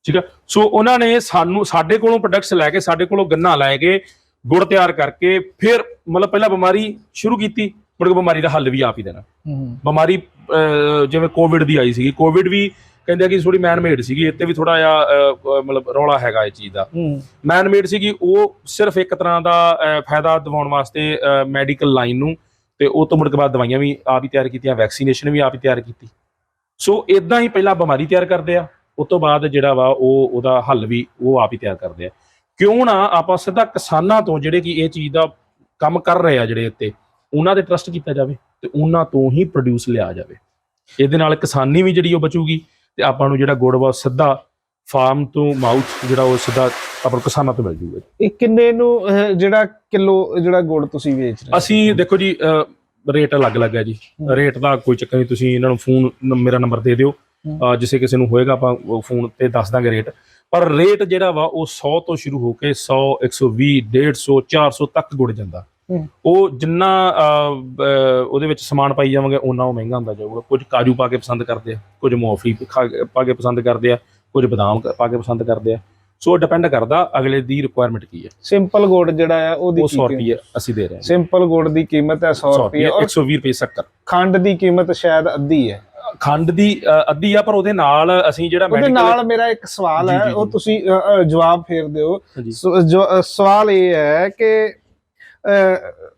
[SPEAKER 2] ਠੀਕ ਆ? ਸੋ ਉਹਨਾਂ ਨੇ ਸਾਨੂੰ ਸਾਡੇ ਕੋਲੋਂ ਪ੍ਰੋਡਕਟਸ ਲੈ ਕੇ ਸਾਡੇ ਕੋਲੋਂ ਗੰਨਾ ਲੈ ਕੇ ਗੁੜ ਤਿਆਰ ਕਰਕੇ ਫਿਰ ਮਤਲਬ ਪਹਿਲਾਂ ਬਿਮਾਰੀ ਸ਼ੁਰੂ ਕੀਤੀ ਮੁੜ ਕੇ ਬਿਮਾਰੀ ਦਾ ਹੱਲ ਵੀ ਆਪ ਹੀ ਦੇਣਾ। ਬਿਮਾਰੀ ਜਿਵੇਂ ਕੋਵਿਡ ਦੀ ਆਈ ਸੀਗੀ ਕੋਵਿਡ ਵੀ ਕਹਿੰਦੇ ਕਿ ਥੋੜੀ ਮੈਨ ਮੇਡ ਸੀਗੀ ਇੱਥੇ ਵੀ ਥੋੜਾ ਜਿਹਾ ਮਤਲਬ ਰੌਲਾ ਹੈਗਾ ਇਹ ਚੀਜ਼ ਦਾ। ਮੈਨ ਮੇਡ ਸੀਗੀ ਉਹ ਸਿਰਫ ਇੱਕ ਤਰ੍ਹਾਂ ਦਾ ਫਾਇਦਾ ਦਿਵਾਉਣ ਵਾਸਤੇ ਮੈਡੀਕਲ ਲਾਈਨ ਨੂੰ ਤੇ ਉਹ ਤੋਂ ਮੁੜ ਕੇ ਬਾਅਦ ਦਵਾਈਆਂ ਵੀ ਆਪ ਹੀ ਤਿਆਰ ਕੀਤੀਆਂ ਵੈਕਸੀਨੇਸ਼ਨ ਵੀ ਆਪ ਹੀ ਤਿਆਰ ਕੀਤੀ। ਸੋ ਇਦਾਂ ਹੀ ਪਹਿਲਾਂ ਬਿਮਾਰੀ ਤਿਆਰ ਕਰਦੇ ਆ ਉਸ ਤੋਂ ਬਾਅਦ ਜਿਹੜਾ ਵਾ ਉਹ ਉਹਦਾ ਹੱਲ ਵੀ ਉਹ ਆਪ ਹੀ ਤਿਆਰ ਕਰਦੇ ਆ। ਕਿਉਂ ਨਾ ਆਪਾਂ ਸਿੱਧਾ ਕਿਸਾਨਾਂ ਤੋਂ ਜਿਹੜੇ ਕਿ ਇਹ ਚੀਜ਼ ਦਾ ਕੰਮ ਕਰ ਰਹੇ ਆ ਜਿਹੜੇ ਉੱਤੇ ਉਹਨਾਂ ਤੇ ਟਰਸਟ ਕੀਤਾ ਜਾਵੇ ਤੇ ਉਹਨਾਂ ਤੋਂ ਹੀ ਪ੍ਰੋਡਿਊਸ ਲਿਆ ਜਾਵੇ। ਇਹਦੇ ਨਾਲ ਕਿਸਾਨੀ ਵੀ ਜਿਹੜੀ ਉਹ ਬਚੂਗੀ ਤੇ ਆਪਾਂ ਨੂੰ ਜਿਹੜਾ ਗੁੜ ਵਾ ਸਿੱਧਾ ਫਾਰਮ ਤੋਂ ਮਾਊਥ ਜਿਹੜਾ ਉਹ ਸਿੱਧਾ ਆਪਾਂ ਕਿਸਾਨਾਂ ਤੋਂ ਮਿਲ ਜੂਗਾ।
[SPEAKER 1] ਇਹ ਕਿੰਨੇ ਨੂੰ ਅਹ, ਜਿਹੜਾ ਕਿਲੋ ਜਿਹੜਾ ਗੁੜ ਤੁਸੀਂ ਵੇਚ ਰਹੇ ਹੋ?
[SPEAKER 2] ਅਸੀਂ ਦੇਖੋ ਜੀ ਰੇਟ ਅਲੱਗ-ਅਲੱਗ ਹੈ ਜੀ। ਰੇਟ ਦਾ ਕੋਈ ਚੱਕਰ ਨਹੀਂ ਤੁਸੀਂ ਇਹਨਾਂ ਨੂੰ ਫੋਨ ਮੇਰਾ ਨੰਬਰ ਦੇ ਦਿਓ। ਅਹ, ਜਿਸੇ ਕਿਸੇ ਨੂੰ ਹੋਏਗਾ ਆਪਾਂ ਫੋਨ ਤੇ ਦੱਸ ਦਾਂਗੇ ਰੇਟ ਪਰ ਰੇਟ ਜਿਹੜਾ ਵਾ ਉਹ 100 ਤੋਂ ਸ਼ੁਰੂ ਹੋ ਕੇ 100 120 150 400 ਤੱਕ ਗੁੜ ਜਾਂਦਾ। ਉਹ ਜਿੰਨਾ ਉਹਦੇ ਵਿੱਚ ਸਮਾਨ ਪਾਈ ਜਾਵਾਂਗੇ ਉਹਨਾਂ ਉਹ ਮਹਿੰਗਾ ਹੁੰਦਾ ਜਾਊਗਾ। ਕੁਝ ਕਾਜੂ ਪਾ ਕੇ ਪਸੰਦ ਕਰਦੇ ਆ ਕੁਝ ਕੇ- ਪਾ ਕੇ ਪਸੰਦ ਕਰਦੇ ਆ ਕੁਝ ਬਦਾਮ ਪਾ ਕੇ ਪਸੰਦ ਕਰਦੇ ਆ। ਸੋ ਡਿਪੈਂਡ ਕਰਦਾ ਅਗਲੇ ਦੀ ਰਿਕੁਆਇਰਮੈਂਟ ਕੀ ਹੈ।
[SPEAKER 1] ਸਿੰਪਲ ਗੁੜ ਜਿਹੜਾ ਆ ਉਹਦੀ
[SPEAKER 2] ਉਹ
[SPEAKER 1] ਕੀ
[SPEAKER 2] 100
[SPEAKER 1] ਕੀਮਤ?
[SPEAKER 2] ਰੁਪਏ ਅਸੀਂ ਦੇ ਰਹੇ ਹਾਂ।
[SPEAKER 1] ਸਿੰਪਲ ਗੁੜ ਦੀ ਕੀਮਤ ਹੈ 100
[SPEAKER 2] 100
[SPEAKER 1] ਰੁਪਏ
[SPEAKER 2] ਰੁਪਏ
[SPEAKER 1] ਔਰ
[SPEAKER 2] 120 ਰੁਪਏ ਸ਼ੱਕਰ।
[SPEAKER 1] ਖੰਡ ਦੀ ਕੀਮਤ ਸ਼ਾਇਦ ਅੱਧੀ ਹੈ।
[SPEAKER 2] ਖੰਡ ਦੀ ਅੱਧੀ ਆ ਪਰ ਉਹਦੇ ਨਾਲ ਅਸੀਂ ਜਿਹੜਾ
[SPEAKER 1] ਉਹਦੇ ਨਾਲ ਮੇਰਾ ਇੱਕ ਸਵਾਲ ਹੈ ਉਹ। ਤੁਸੀਂ ਜਵਾਬ ਫੇਰ ਦਿਓ। ਸਵਾਲ ਇਹ ਹੈ ਕਿ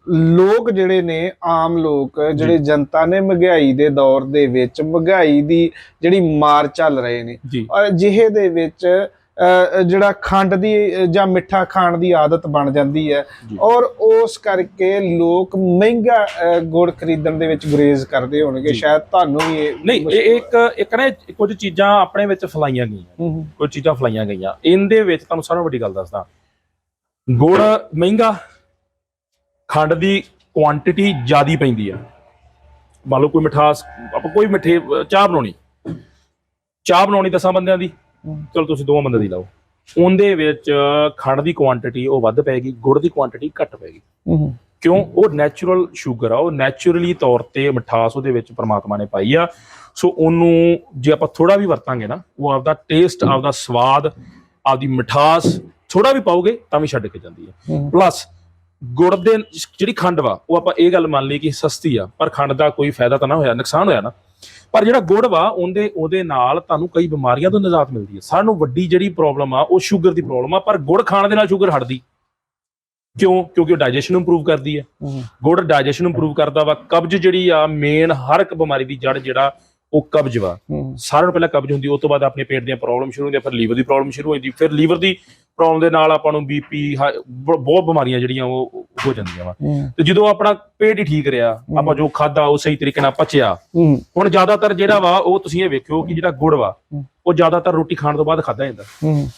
[SPEAKER 1] ਲੋਕ ਜਿਹੜੇ ਨੇ ਆਮ ਲੋਕ ਜਿਹੜੇ ਜਨਤਾ ਨੇ ਮਹਿੰਗਾਈ ਦੇ ਦੌਰ ਦੇ ਵਿੱਚ ਮਹਿੰਗਾਈ ਦੀ ਜਿਹੜੀ ਮਾਰ ਚੱਲ ਰਹੇ ਨੇ ਔਰ ਜਿਹੇ ਦੇ ਵਿੱਚ ਜਿਹੜਾ ਖੰਡ ਦੀ ਜਾਂ ਮਿੱਠਾ ਖਾਣ ਦੀ ਆਦਤ ਬਣ ਜਾਂਦੀ ਹੈ। ਔਰ ਉਸ ਕਰਕੇ ਲੋਕ ਮਹਿੰਗਾ ਗੁੜ ਖਰੀਦਣ ਦੇ ਵਿੱਚ ਗੁਰੇਜ਼ ਕਰਦੇ ਹੋਣਗੇ। ਸ਼ਾਇਦ ਤੁਹਾਨੂੰ ਵੀ
[SPEAKER 2] ਨਹੀਂ ਇਹ ਇੱਕ ਇੱਕ ਨਾ ਕੁਝ ਚੀਜ਼ਾਂ ਆਪਣੇ ਵਿੱਚ ਫਲਾਈਆਂ ਗਈਆਂ। ਕੁਝ ਚੀਜ਼ਾਂ ਫਲਾਈਆਂ ਗਈਆਂ। ਇਹਦੇ ਵਿੱਚ ਤੁਹਾਨੂੰ ਨਾਲੋਂ ਵੱਡੀ ਗੱਲ ਦੱਸਦਾ। ਗੁੜ ਮਹਿੰਗਾ ਖੰਡ ਦੀ ਕੁਆਂਟੀਟੀ ਜ਼ਿਆਦੀ ਪੈਂਦੀ ਆ। ਮੰਨ ਲਓ ਕੋਈ ਮਿਠਾਸ ਆਪਾਂ ਕੋਈ ਮਿੱਠੇ ਚਾਹ ਬਣਾਉਣੀ। ਚਾਹ ਬਣਾਉਣੀ ਦਸਾਂ ਬੰਦਿਆਂ ਦੀ। ਚਲੋ ਤੁਸੀਂ ਦੋਵਾਂ ਬੰਦੇ ਦੀ ਲਾਓ। ਉਹਦੇ ਵਿੱਚ ਖੰਡ ਦੀ ਕੁਆਂਟੀਟੀ ਉਹ ਵੱਧ ਪੈਗੀ ਗੁੜ ਦੀ ਕੁਆਂਟੀਟੀ ਘੱਟ ਪੈਗੀ। ਕਿਉਂ? ਉਹ ਨੈਚੁਰਲ ਸ਼ੂਗਰ ਆ ਉਹ ਨੈਚੁਰਲੀ ਤੌਰ ਤੇ ਮਿਠਾਸ ਉਹਦੇ ਵਿੱਚ ਪ੍ਰਮਾਤਮਾ ਨੇ ਪਾਈ ਆ। ਸੋ ਉਹਨੂੰ ਜੇ ਆਪਾਂ ਥੋੜਾ ਵੀ ਵਰਤਾਂਗੇ ਨਾ ਉਹ ਆਪਦਾ ਟੇਸਟ ਆਪਦਾ ਸਵਾਦ ਆਪਦੀ ਮਿਠਾਸ ਥੋੜਾ ਵੀ ਪਾਓਗੇ ਤਾਂ ਵੀ ਛੱਡ ਕੇ ਜਾਂਦੀ ਹੂੰ। ਪਲੱਸ ਗੁੜ ਦੇ ਜਿਹੜੀ ਖੰਡ ਵਾ ਉਹ ਆਪਾਂ ਇਹ ਗੱਲ ਮੰਨ ਲਈ ਕਿ ਸਸਤੀ ਆ ਪਰ ਖੰਡ ਦਾ ਕੋਈ ਫਾਇਦਾ ਤਾਂ ਨਾ ਹੋਇਆ ਨੁਕਸਾਨ ਹੋਇਆ ਨਾ। ਪਰ ਜਿਹੜਾ ਗੁੜ ਵਾ ਉਹਦੇ ਉਹਦੇ ਨਾਲ ਤੁਹਾਨੂੰ ਕਈ ਬਿਮਾਰੀਆਂ ਤੋਂ ਨਿਜਾਤ ਮਿਲਦੀ ਹੈ। ਸਾਨੂੰ ਵੱਡੀ ਜਿਹੜੀ ਪ੍ਰੋਬਲਮ ਆ ਉਹ ਸ਼ੂਗਰ ਦੀ ਪ੍ਰੋਬਲਮ ਆ ਪਰ ਗੁੜ ਖਾਣ ਦੇ ਨਾਲ ਸ਼ੂਗਰ ਹਟਦੀ। ਕਿਉਂ? ਕਿਉਂਕਿ ਉਹ ਡਾਈਜੈਸ਼ਨ ਨੂੰ ਇੰਪਰੂਵ ਕਰਦੀ ਹੈ।
[SPEAKER 1] ਹੂੰ।
[SPEAKER 2] ਗੁੜ ਡਾਈਜੈਸ਼ਨ ਨੂੰ ਇੰਪਰੂਵ ਕਰਦਾ ਵਾ। ਕਬਜ਼ ਜਿਹੜੀ ਆ ਮੇਨ ਹਰ ਇੱਕ ਬਿਮਾਰੀ ਦੀ ਜੜ ਜਿਹੜਾ ਉਹ ਕਬਜ਼ ਵਾ। ਸਾਰਿਆਂ ਨੂੰ ਪਹਿਲਾਂ ਕਬਜ਼ ਹੁੰਦੀ ਉਸ ਤੋਂ ਬਾਅਦ ਆਪਣੇ ਪੇਟ ਦੀਆਂ ਪ੍ਰੋਬਲਮ ਸ਼ੁਰੂ ਹੁੰਦੀਆਂ ਫਿਰ ਲੀਵਰ ਦੀ ਪ੍ਰੋਬਲਮ ਸ਼ੁਰੂ ਹੋ ਜਾਂਦੀ। ਫਿਰ ਲੀਵਰ ਦੀ ਪ੍ਰੋਬਲਮ ਦੇ ਨਾਲ ਆਪਾਂ ਨੂੰ ਬੀਪੀ ਬਹੁਤ ਬਿਮਾਰੀਆਂ ਜਿਹੜੀਆਂ ਉਹ ਹੋ ਜਾਂਦੀਆਂ ਵਾ। ਤੇ ਜਦੋਂ ਆਪਣਾ ਪੇਟ ਹੀ ਠੀਕ ਰਿਹਾ ਆਪਾਂ ਜੋ ਖਾਦਾ ਉਹ ਸਹੀ ਤਰੀਕੇ ਨਾਲ ਪਚਿਆ। ਹੁਣ ਜ਼ਿਆਦਾਤਰ ਜਿਹੜਾ ਵਾ ਉਹ ਤੁਸੀਂ ਇਹ ਵੇਖਿਓ ਕਿ ਜਿਹੜਾ ਗੁੜ ਵਾ। ਉਹ ਜ਼ਿਆਦਾਤਰ ਰੋਟੀ ਖਾਣ ਤੋਂ ਬਾਅਦ ਖਾਦਾ ਜਾਂਦਾ।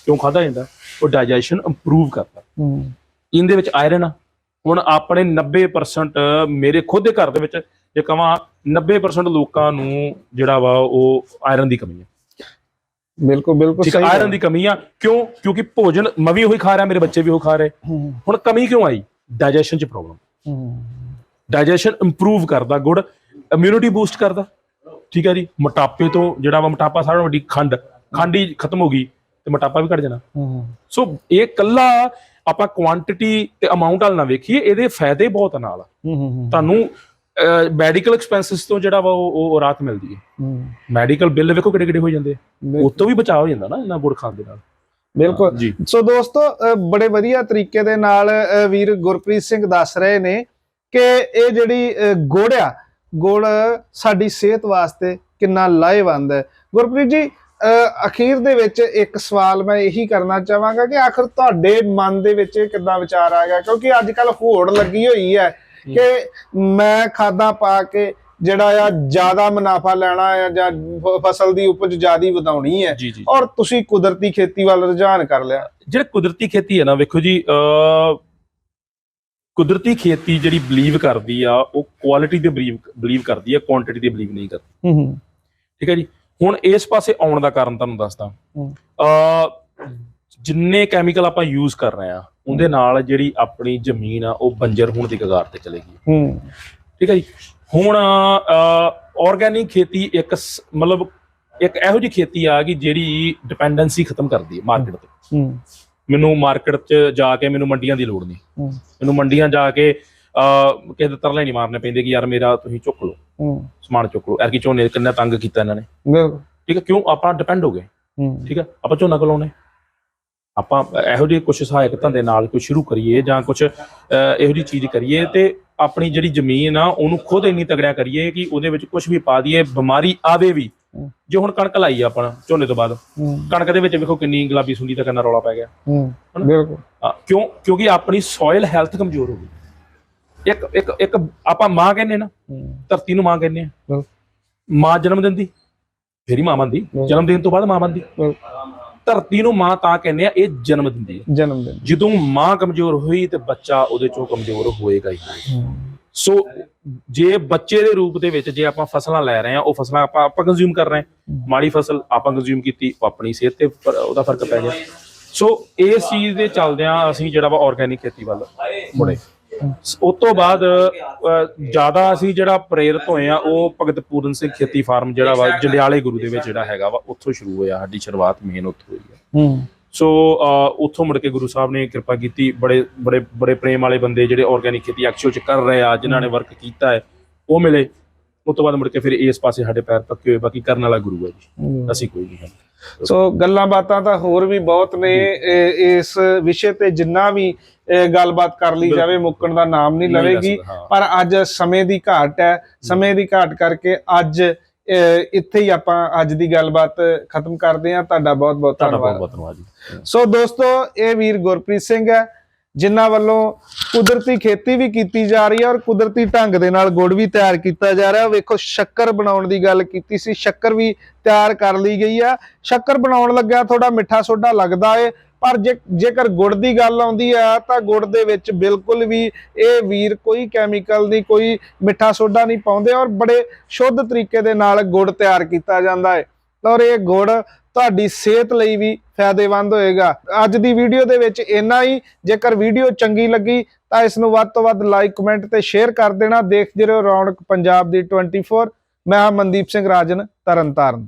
[SPEAKER 2] ਕਿਉਂ ਖਾਦਾ ਜਾਂਦਾ? ਉਹ ਡਾਈਜੈਸ਼ਨ ਇੰਪਰੂਵ ਕਰਦਾ। ਇਹਦੇ ਵਿੱਚ ਆਇਰਨ ਆ। ਹੁਣ ਆਪਣੇ 90% ਮੇਰੇ ਖੁਦ ਦੇ ਘਰ ਦੇ ਵਿੱਚ ਜੇ ਕਹਾਂ 90% ਲੋਕਾਂ ਨੂੰ ਜਿਹੜਾ ਵਾ ਉਹ ਆਇਰਨ ਦੀ ਕਮੀ ਹੈ
[SPEAKER 1] ਬਿਲਕੁਲ ਬਿਲਕੁਲ
[SPEAKER 2] ਠੀਕ ਆਇਰਨ ਦੀ ਕਮੀ ਆ। ਕਿਉਂ? ਕਿਉਂਕਿ ਭੋਜਨ ਮੈਂ ਵੀ ਉਹੀ ਖਾ ਰਿਹਾ ਮੇਰੇ ਬੱਚੇ ਵੀ ਉਹ ਖਾ ਰਹੇ। ਹੁਣ ਕਮੀ ਕਿਉਂ ਆਈ? ਡਾਈਜੈਸ਼ਨ 'ਚ ਪ੍ਰੋਬਲਮ ਡਾਈਜੈਸ਼ਨ ਇੰਪਰੂਵ ਕਰਦਾ ਗੁੜ ਇਮਿਊਨਿਟੀ ਬੂਸਟ ਕਰਦਾ। ਠੀਕ ਹੈ ਜੀ? ਮੋਟਾਪੇ ਤੋਂ ਜਿਹੜਾ ਵਾ ਮੋਟਾਪਾ ਸਾਰਾ ਵੱਡੀ ਖੰਡ। ਖੰਡ ਹੀ ਖਤਮ ਹੋ ਗਈ ਤੇ ਮੋਟਾਪਾ ਵੀ ਘਟ ਜਾਣਾ। ਸੋ ਇਹ ਕੱਲਾ ਆਪਾਂ ਕੁਆਂਟੀਟੀ ਤੇ ਅਮਾਉਂਟ ਵਾਲ ਨਾ ਵੇਖੀਏ ਇਹਦੇ ਫਾਇਦੇ ਬਹੁਤ ਨਾਲ। ਤੁਹਾਨੂੰ ਮੈਡੀਕਲ ਐਕਸਪੈਂਸਸ ਤੋਂ ਜਿਹੜਾ ਵਾ ਉਹ ਉਹ ਰਾਹਤ ਮਿਲਦੀ ਹੈ। ਮੈਡੀਕਲ ਬਿੱਲ ਵੇਖੋ ਕਿਹੜੇ ਕਿਹੜੇ ਹੋ ਜਾਂਦੇ। ਉਹ ਤੋਂ ਵੀ ਬਚਾਅ ਹੋ ਜਾਂਦਾ ਨਾ ਇਹਨਾਂ ਗੁੜ ਖਾਣ ਦੇ ਨਾਲ।
[SPEAKER 1] ਬਿਲਕੁਲ। ਸੋ ਦੋਸਤੋ ਬੜੇ ਵਧੀਆ ਤਰੀਕੇ ਦੇ ਨਾਲ ਵੀਰ ਗੁਰਪ੍ਰੀਤ ਸਿੰਘ ਦੱਸ ਰਹੇ ਨੇ ਕਿ ਇਹ ਜਿਹੜੀ ਗੁੜ ਆ ਗੁੜ ਸਾਡੀ ਸਿਹਤ ਵਾਸਤੇ ਕਿੰਨਾ ਲਾਹੇਵੰਦ ਹੈ। ਗੁਰਪ੍ਰੀਤ ਜੀ ਅਖੀਰ ਦੇ ਵਿੱਚ ਇੱਕ ਸਵਾਲ ਮੈਂ ਇਹੀ ਕਰਨਾ ਚਾਹਾਂਗਾ ਕਿ ਆਖਰ ਤੁਹਾਡੇ ਮਨ ਦੇ ਵਿੱਚ ਇਹ ਕਿੱਦਾਂ ਵਿਚਾਰ ਆ ਗਿਆ? ਕਿਉਂਕਿ ਅੱਜ ਕੱਲ ਹੋੜ ਲੱਗੀ ਹੋਈ ਹੈ। ਕਿ ਮੈਂ ਖਾਦਾਂ ਪਾ ਕੇ ਜਿਹੜਾ ਆ ਜ਼ਿਆਦਾ ਮੁਨਾਫਾ ਲੈਣਾ ਹੈ ਜਾਂ ਫਸਲ ਦੀ ਉਪਜ ਜ਼ਿਆਦੀ ਵਧਾਉਣੀ ਹੈ ਔਰ ਤੁਸੀਂ ਕੁਦਰਤੀ ਖੇਤੀ ਵੱਲ ਰੁਝਾਨ ਕਰ ਲਿਆ।
[SPEAKER 2] ਜਿਹੜਾ ਕੁਦਰਤੀ ਖੇਤੀ ਹੈ ਨਾ ਵੇਖੋ ਜੀ ਅ ਕੁਦਰਤੀ ਖੇਤੀ ਜਿਹੜੀ ਬਲੀਵ ਕਰਦੀ ਆ ਉਹ ਕੁਆਲਿਟੀ ਤੇ ਬਲੀਵ ਬਲੀਵ ਕਰਦੀ ਆ ਕੁਆਂਟੀਟੀ ਤੇ ਬਲੀਵ ਨਹੀਂ ਕਰਦੀ।
[SPEAKER 1] ਹੂੰ ਹੂੰ।
[SPEAKER 2] ਠੀਕ ਹੈ ਜੀ? ਹੁਣ ਇਸ ਪਾਸੇ ਆਉਣ ਦਾ ਕਾਰਨ ਤੁਹਾਨੂੰ ਦੱਸਦਾ।
[SPEAKER 1] ਹੂੰ।
[SPEAKER 2] ਅ ਜਿੰਨੇ ਕੈਮੀਕਲ ਆਪਾਂ ਯੂਜ਼ ਕਰ ਰਹੇ ਆ ਉਹਦੇ ਨਾਲ ਜਿਹੜੀ ਆਪਣੀ ਜ਼ਮੀਨ ਆ ਉਹ ਬੰਜਰ ਹੋਣ ਦੀ ਕਗਾਰ ਤੇ ਚਲੇਗੀ
[SPEAKER 1] ਹੂੰ।
[SPEAKER 2] ਠੀਕ ਹੈ ਜੀ? ਹੁਣ ਆਰਗੈਨਿਕ ਖੇਤੀ ਇੱਕ ਮਤਲਬ ਇੱਕ ਇਹੋ ਜਿਹੀ ਖੇਤੀ ਆ ਕਿ ਜਿਹੜੀ ਡਿਪੈਂਡੈਂਸੀ ਖਤਮ ਕਰਦੀ ਹੈ ਮਾਰਕੀਟ ਤੇ।
[SPEAKER 1] ਹੂੰ।
[SPEAKER 2] ਮੈਨੂੰ ਮਾਰਕੀਟ 'ਚ ਜਾ ਕੇ ਮੈਨੂੰ ਮੰਡੀਆਂ ਦੀ ਲੋੜ ਨਹੀਂ। ਮੈਨੂੰ ਮੰਡੀਆਂ ਜਾ ਕੇ ਅ ਕਿਸੇ ਦੇ ਤਰਲੇ ਨਹੀਂ ਮਾਰਨੇ ਪੈਂਦੇ ਕਿ ਯਾਰ ਮੇਰਾ ਤੁਸੀਂ ਚੁੱਕ ਲਓ
[SPEAKER 1] ਹੂੰ।
[SPEAKER 2] ਸਮਾਨ ਚੁੱਕ ਲਓ। ਐਰਕੀ ਝੋਨੇ ਕਿੰਨਾ ਤੰਗ ਕੀਤਾ ਇਹਨਾਂ ਨੇ। ਠੀਕ ਹੈ ਕਿਉਂ? ਆਪਾਂ ਡਿਪੈਂਡ ਹੋ ਗਏ।
[SPEAKER 1] ਹੂੰ।
[SPEAKER 2] ਠੀਕ ਹੈ ਆਪਾਂ ਝੋਨਾ ਕਲਾਉਣੇ ਆਪਾਂ ਇਹੋ ਜਿਹੇ ਕੁਝ ਸਹਾਇਕ ਧੰਦੇ ਨਾਲ ਕੁਝ ਸ਼ੁਰੂ ਕਰੀਏ ਜਾਂ ਕੁਝ ਇਹੋ ਜਿਹੀ ਚੀਜ਼ ਕਰੀਏ ਤੇ ਆਪਣੀ ਜਿਹੜੀ ਜ਼ਮੀਨ ਆ ਉਹਨੂੰ ਖੁਦ ਇੰਨੀ ਤਗੜਿਆ ਕਰੀਏ ਕਿ ਉਹਦੇ ਵਿੱਚ ਕੁਝ ਵੀ ਪਾ ਦਈਏ ਬਿਮਾਰੀ ਆਵੇ ਵੀ। ਜੇ ਹੁਣ ਕਣਕ ਲਾਈ ਆ ਆਪਣਾ ਝੋਨੇ ਤੋਂ ਬਾਅਦ ਕਣਕ ਦੇ ਵਿੱਚ ਵੇਖੋ ਕਿੰਨੀ ਗੁਲਾਬੀ ਸੁੰਡੀ ਦਾ ਕਿੰਨਾ ਰੌਲਾ ਪੈ ਗਿਆ?
[SPEAKER 1] ਬਿਲਕੁਲ
[SPEAKER 2] ਕਿਉਂ ਕਿਉਂਕਿ ਆਪਣੀ ਸੋਇਲ ਹੈਲਥ ਕਮਜ਼ੋਰ ਹੋ ਗਈ ਇੱਕ ਇੱਕ ਇੱਕ ਆਪਾਂ ਮਾਂ ਕਹਿੰਦੇ ਨਾ ਧਰਤੀ ਨੂੰ ਮਾਂ ਕਹਿੰਦੇ ਆ। ਮਾਂ ਜਨਮ ਦਿੰਦੀ ਫੇਰ ਮਾਂ
[SPEAKER 1] ਬਿਲਕੁਲ।
[SPEAKER 2] ਜਨਮ ਦੇਣ ਤੋਂ ਬਾਅਦ ਮਾਂ
[SPEAKER 1] ਬਿਲਕੁਲ।
[SPEAKER 2] ਧਰਤੀ ਨੂੰ ਮਾਂ ਤਾਂ ਕਹਿੰਦੇ ਆ ਇਹ ਜਨਮ ਦਿੰਦੀ ਹੈ
[SPEAKER 1] ਜਨਮ ਦਿਨ
[SPEAKER 2] ਜਦੋਂ ਮਾਂ ਕਮਜ਼ੋਰ ਹੋਈ ਤੇ ਬੱਚਾ ਉਹਦੇ ਚੋਂ ਕਮਜ਼ੋਰ ਹੋਏਗਾ ਹੀ। ਸੋ ਜੇ ਬੱਚੇ ਦੇ ਰੂਪ ਦੇ ਵਿੱਚ ਜੇ ਆਪਾਂ ਫਸਲਾਂ ਲੈ ਰਹੇ ਆ ਉਹ ਫਸਲਾਂ ਆਪਾਂ ਆਪਾਂ ਕੰਜ਼ਿਊਮ ਕਰ ਰਹੇ ਹਾਂ। ਮਾੜੀ ਫਸਲ ਆਪਾਂ ਕੰਜ਼ਿਊਮ ਕੀਤੀ ਆਪਣੀ ਸਿਹਤ ਤੇ ਉਹਦਾ ਫ਼ਰਕ ਪੈ ਗਿਆ। ਸੋ ਇਸ ਚੀਜ਼ ਦੇ ਚੱਲਦਿਆਂ ਅਸੀਂ ਜਿਹੜਾ ਵਾ ਆਰਗੈਨਿਕ ਖੇਤੀ ਵੱਲ ਮੁੜੇ। ਉਸ ਤੋਂ ਬਾਅਦ ਜ਼ਿਆਦਾ ਅਸੀਂ ਜਿਹੜਾ ਪ੍ਰੇਰਿਤ ਹੋਏ ਆ ਉਹ ਭਗਤ ਪੂਰਨ ਸਿੰਘ ਖੇਤੀ ਫਾਰਮ ਜਿਹੜਾ ਵਾ ਜੰਡਿਆਲੇ ਗੁਰੂ ਦੇ ਵਿੱਚ ਜਿਹੜਾ ਹੈਗਾ ਵਾ ਉੱਥੋਂ ਸ਼ੁਰੂ ਹੋਇਆ ਸਾਡੀ ਸ਼ੁਰੂਆਤ ਮੇਨ ਉੱਥੋਂ ਹੋਈ ਹੈ।
[SPEAKER 1] ਹੂੰ
[SPEAKER 2] ਸੋ ਉੱਥੋਂ ਮੁੜ ਕੇ ਗੁਰੂ ਸਾਹਿਬ ਨੇ ਕਿਰਪਾ ਕੀਤੀ ਬੜੇ ਬੜੇ ਬੜੇ ਪ੍ਰੇਮ ਵਾਲੇ ਬੰਦੇ ਜਿਹੜੇ ਆਰਗੈਨਿਕ ਖੇਤੀ ਐਕਚੁਅਲ ਚ ਕਰ ਰਹੇ ਆ ਜਿਨ੍ਹਾਂ ਨੇ ਵਰਕ ਕੀਤਾ ਹੈ ਉਹ ਮਿਲੇ। ਉਸ ਤੋਂ ਬਾਅਦ ਮੁੜ ਕੇ ਫਿਰ ਇਸ ਪਾਸੇ ਸਾਡੇ ਪੈਰ ਪੱਕੇ ਹੋਏ ਬਾਕੀ ਕਰਨ ਵਾਲਾ ਗੁਰੂ ਹੈ ਜੀ। ਅਸੀਂ ਕੋਈ ਨਹੀਂ ਹਾਂ।
[SPEAKER 1] ਸੋ ਗੱਲਾਂ ਬਾਤਾਂ ਤਾਂ ਹੋਰ ਵੀ ਬਹੁਤ ਨੇ ਇਸ ਵਿਸ਼ੇ ਤੇ ਜਿੰਨਾ ਵੀ ਗੱਲਬਾਤ ਕਰ ਲਈ। ਜਾਵੇ ਮੁੱਕਣ ਦਾ ਨਾਮ ਨਹੀਂ ਲਵੇਗੀ। ਪਰ ਅੱਜ ਸਮੇਂ ਦੀ ਘਾਟ ਹੈ ਸਮੇਂ ਦੀ ਘਾਟ ਕਰਕੇ ਅੱਜ ਇੱਥੇ ਹੀ ਆਪਾਂ ਅੱਜ ਦੀ ਗੱਲਬਾਤ ਖਤਮ ਕਰਦੇ ਹਾਂ। ਤੁਹਾਡਾ ਬਹੁਤ ਬਹੁਤ ਧੰਨਵਾਦ। ਸੋ ਦੋਸਤੋ ਇਹ ਵੀਰ ਗੁਰਪ੍ਰੀਤ ਸਿੰਘ ਹੈ ਜਿਨ੍ਹਾਂ ਵੱਲੋਂ ਕੁਦਰਤੀ ਖੇਤੀ ਵੀ ਕੀਤੀ ਜਾ ਰਹੀ ਹੈ ਔਰ ਕੁਦਰਤੀ ਢੰਗ ਦੇ ਨਾਲ ਗੁੜ ਵੀ ਤਿਆਰ ਕੀਤਾ ਜਾ ਰਿਹਾ। ਵੇਖੋ ਸ਼ੱਕਰ ਬਣਾਉਣ ਦੀ ਗੱਲ ਕੀਤੀ ਸੀ। ਸ਼ੱਕਰ ਵੀ ਤਿਆਰ ਕਰ ਲਈ ਗਈ ਆ ਸ਼ੱਕਰ ਬਣਾਉਣ ਲੱਗਿਆ ਥੋੜਾ ਮਿੱਠਾ ਸੋਡਾ ਲੱਗਦਾ ਏ। ਪਰ ਜੇ ਜੇਕਰ ਗੁੜ ਦੀ ਗੱਲ ਆਉਂਦੀ ਆ, ਤਾਂ ਗੁੜ ਦੇ ਵਿੱਚ ਬਿਲਕੁਲ ਵੀ ਇਹ ਵੀਰ ਕੋਈ ਕੈਮੀਕਲ ਨਹੀਂ, ਕੋਈ ਮਿੱਠਾ ਸੋਡਾ ਨਹੀਂ ਪਾਉਂਦੇ ਔਰ ਬੜੇ ਸ਼ੁੱਧ ਤਰੀਕੇ ਦੇ ਨਾਲ ਗੁੜ ਤਿਆਰ ਕੀਤਾ ਜਾਂਦਾ ਹੈ ਔਰ ਇਹ ਗੁੜ ਤੁਹਾਡੀ ਸਿਹਤ ਲਈ ਵੀ ਫਾਇਦੇਮੰਦ ਹੋਏਗਾ। ਅੱਜ ਦੀ ਵੀਡੀਓ ਦੇ ਵਿੱਚ ਇੰਨਾ ਹੀ। ਜੇਕਰ ਵੀਡੀਓ ਚੰਗੀ ਲੱਗੀ, ਤਾਂ ਇਸ ਨੂੰ ਵੱਧ ਤੋਂ ਵੱਧ ਲਾਈਕ ਕਮੈਂਟ ਤੇ ਸ਼ੇਅਰ ਕਰ ਦੇਣਾ। ਦੇਖਦੇ ਰਹੋ ਰੌਣਕ ਪੰਜਾਬ ਦੀ 24 ਮੈਂ ਮਨਦੀਪ ਸਿੰਘ ਰਾਜਨ, ਤਰਨਤਾਰਨ।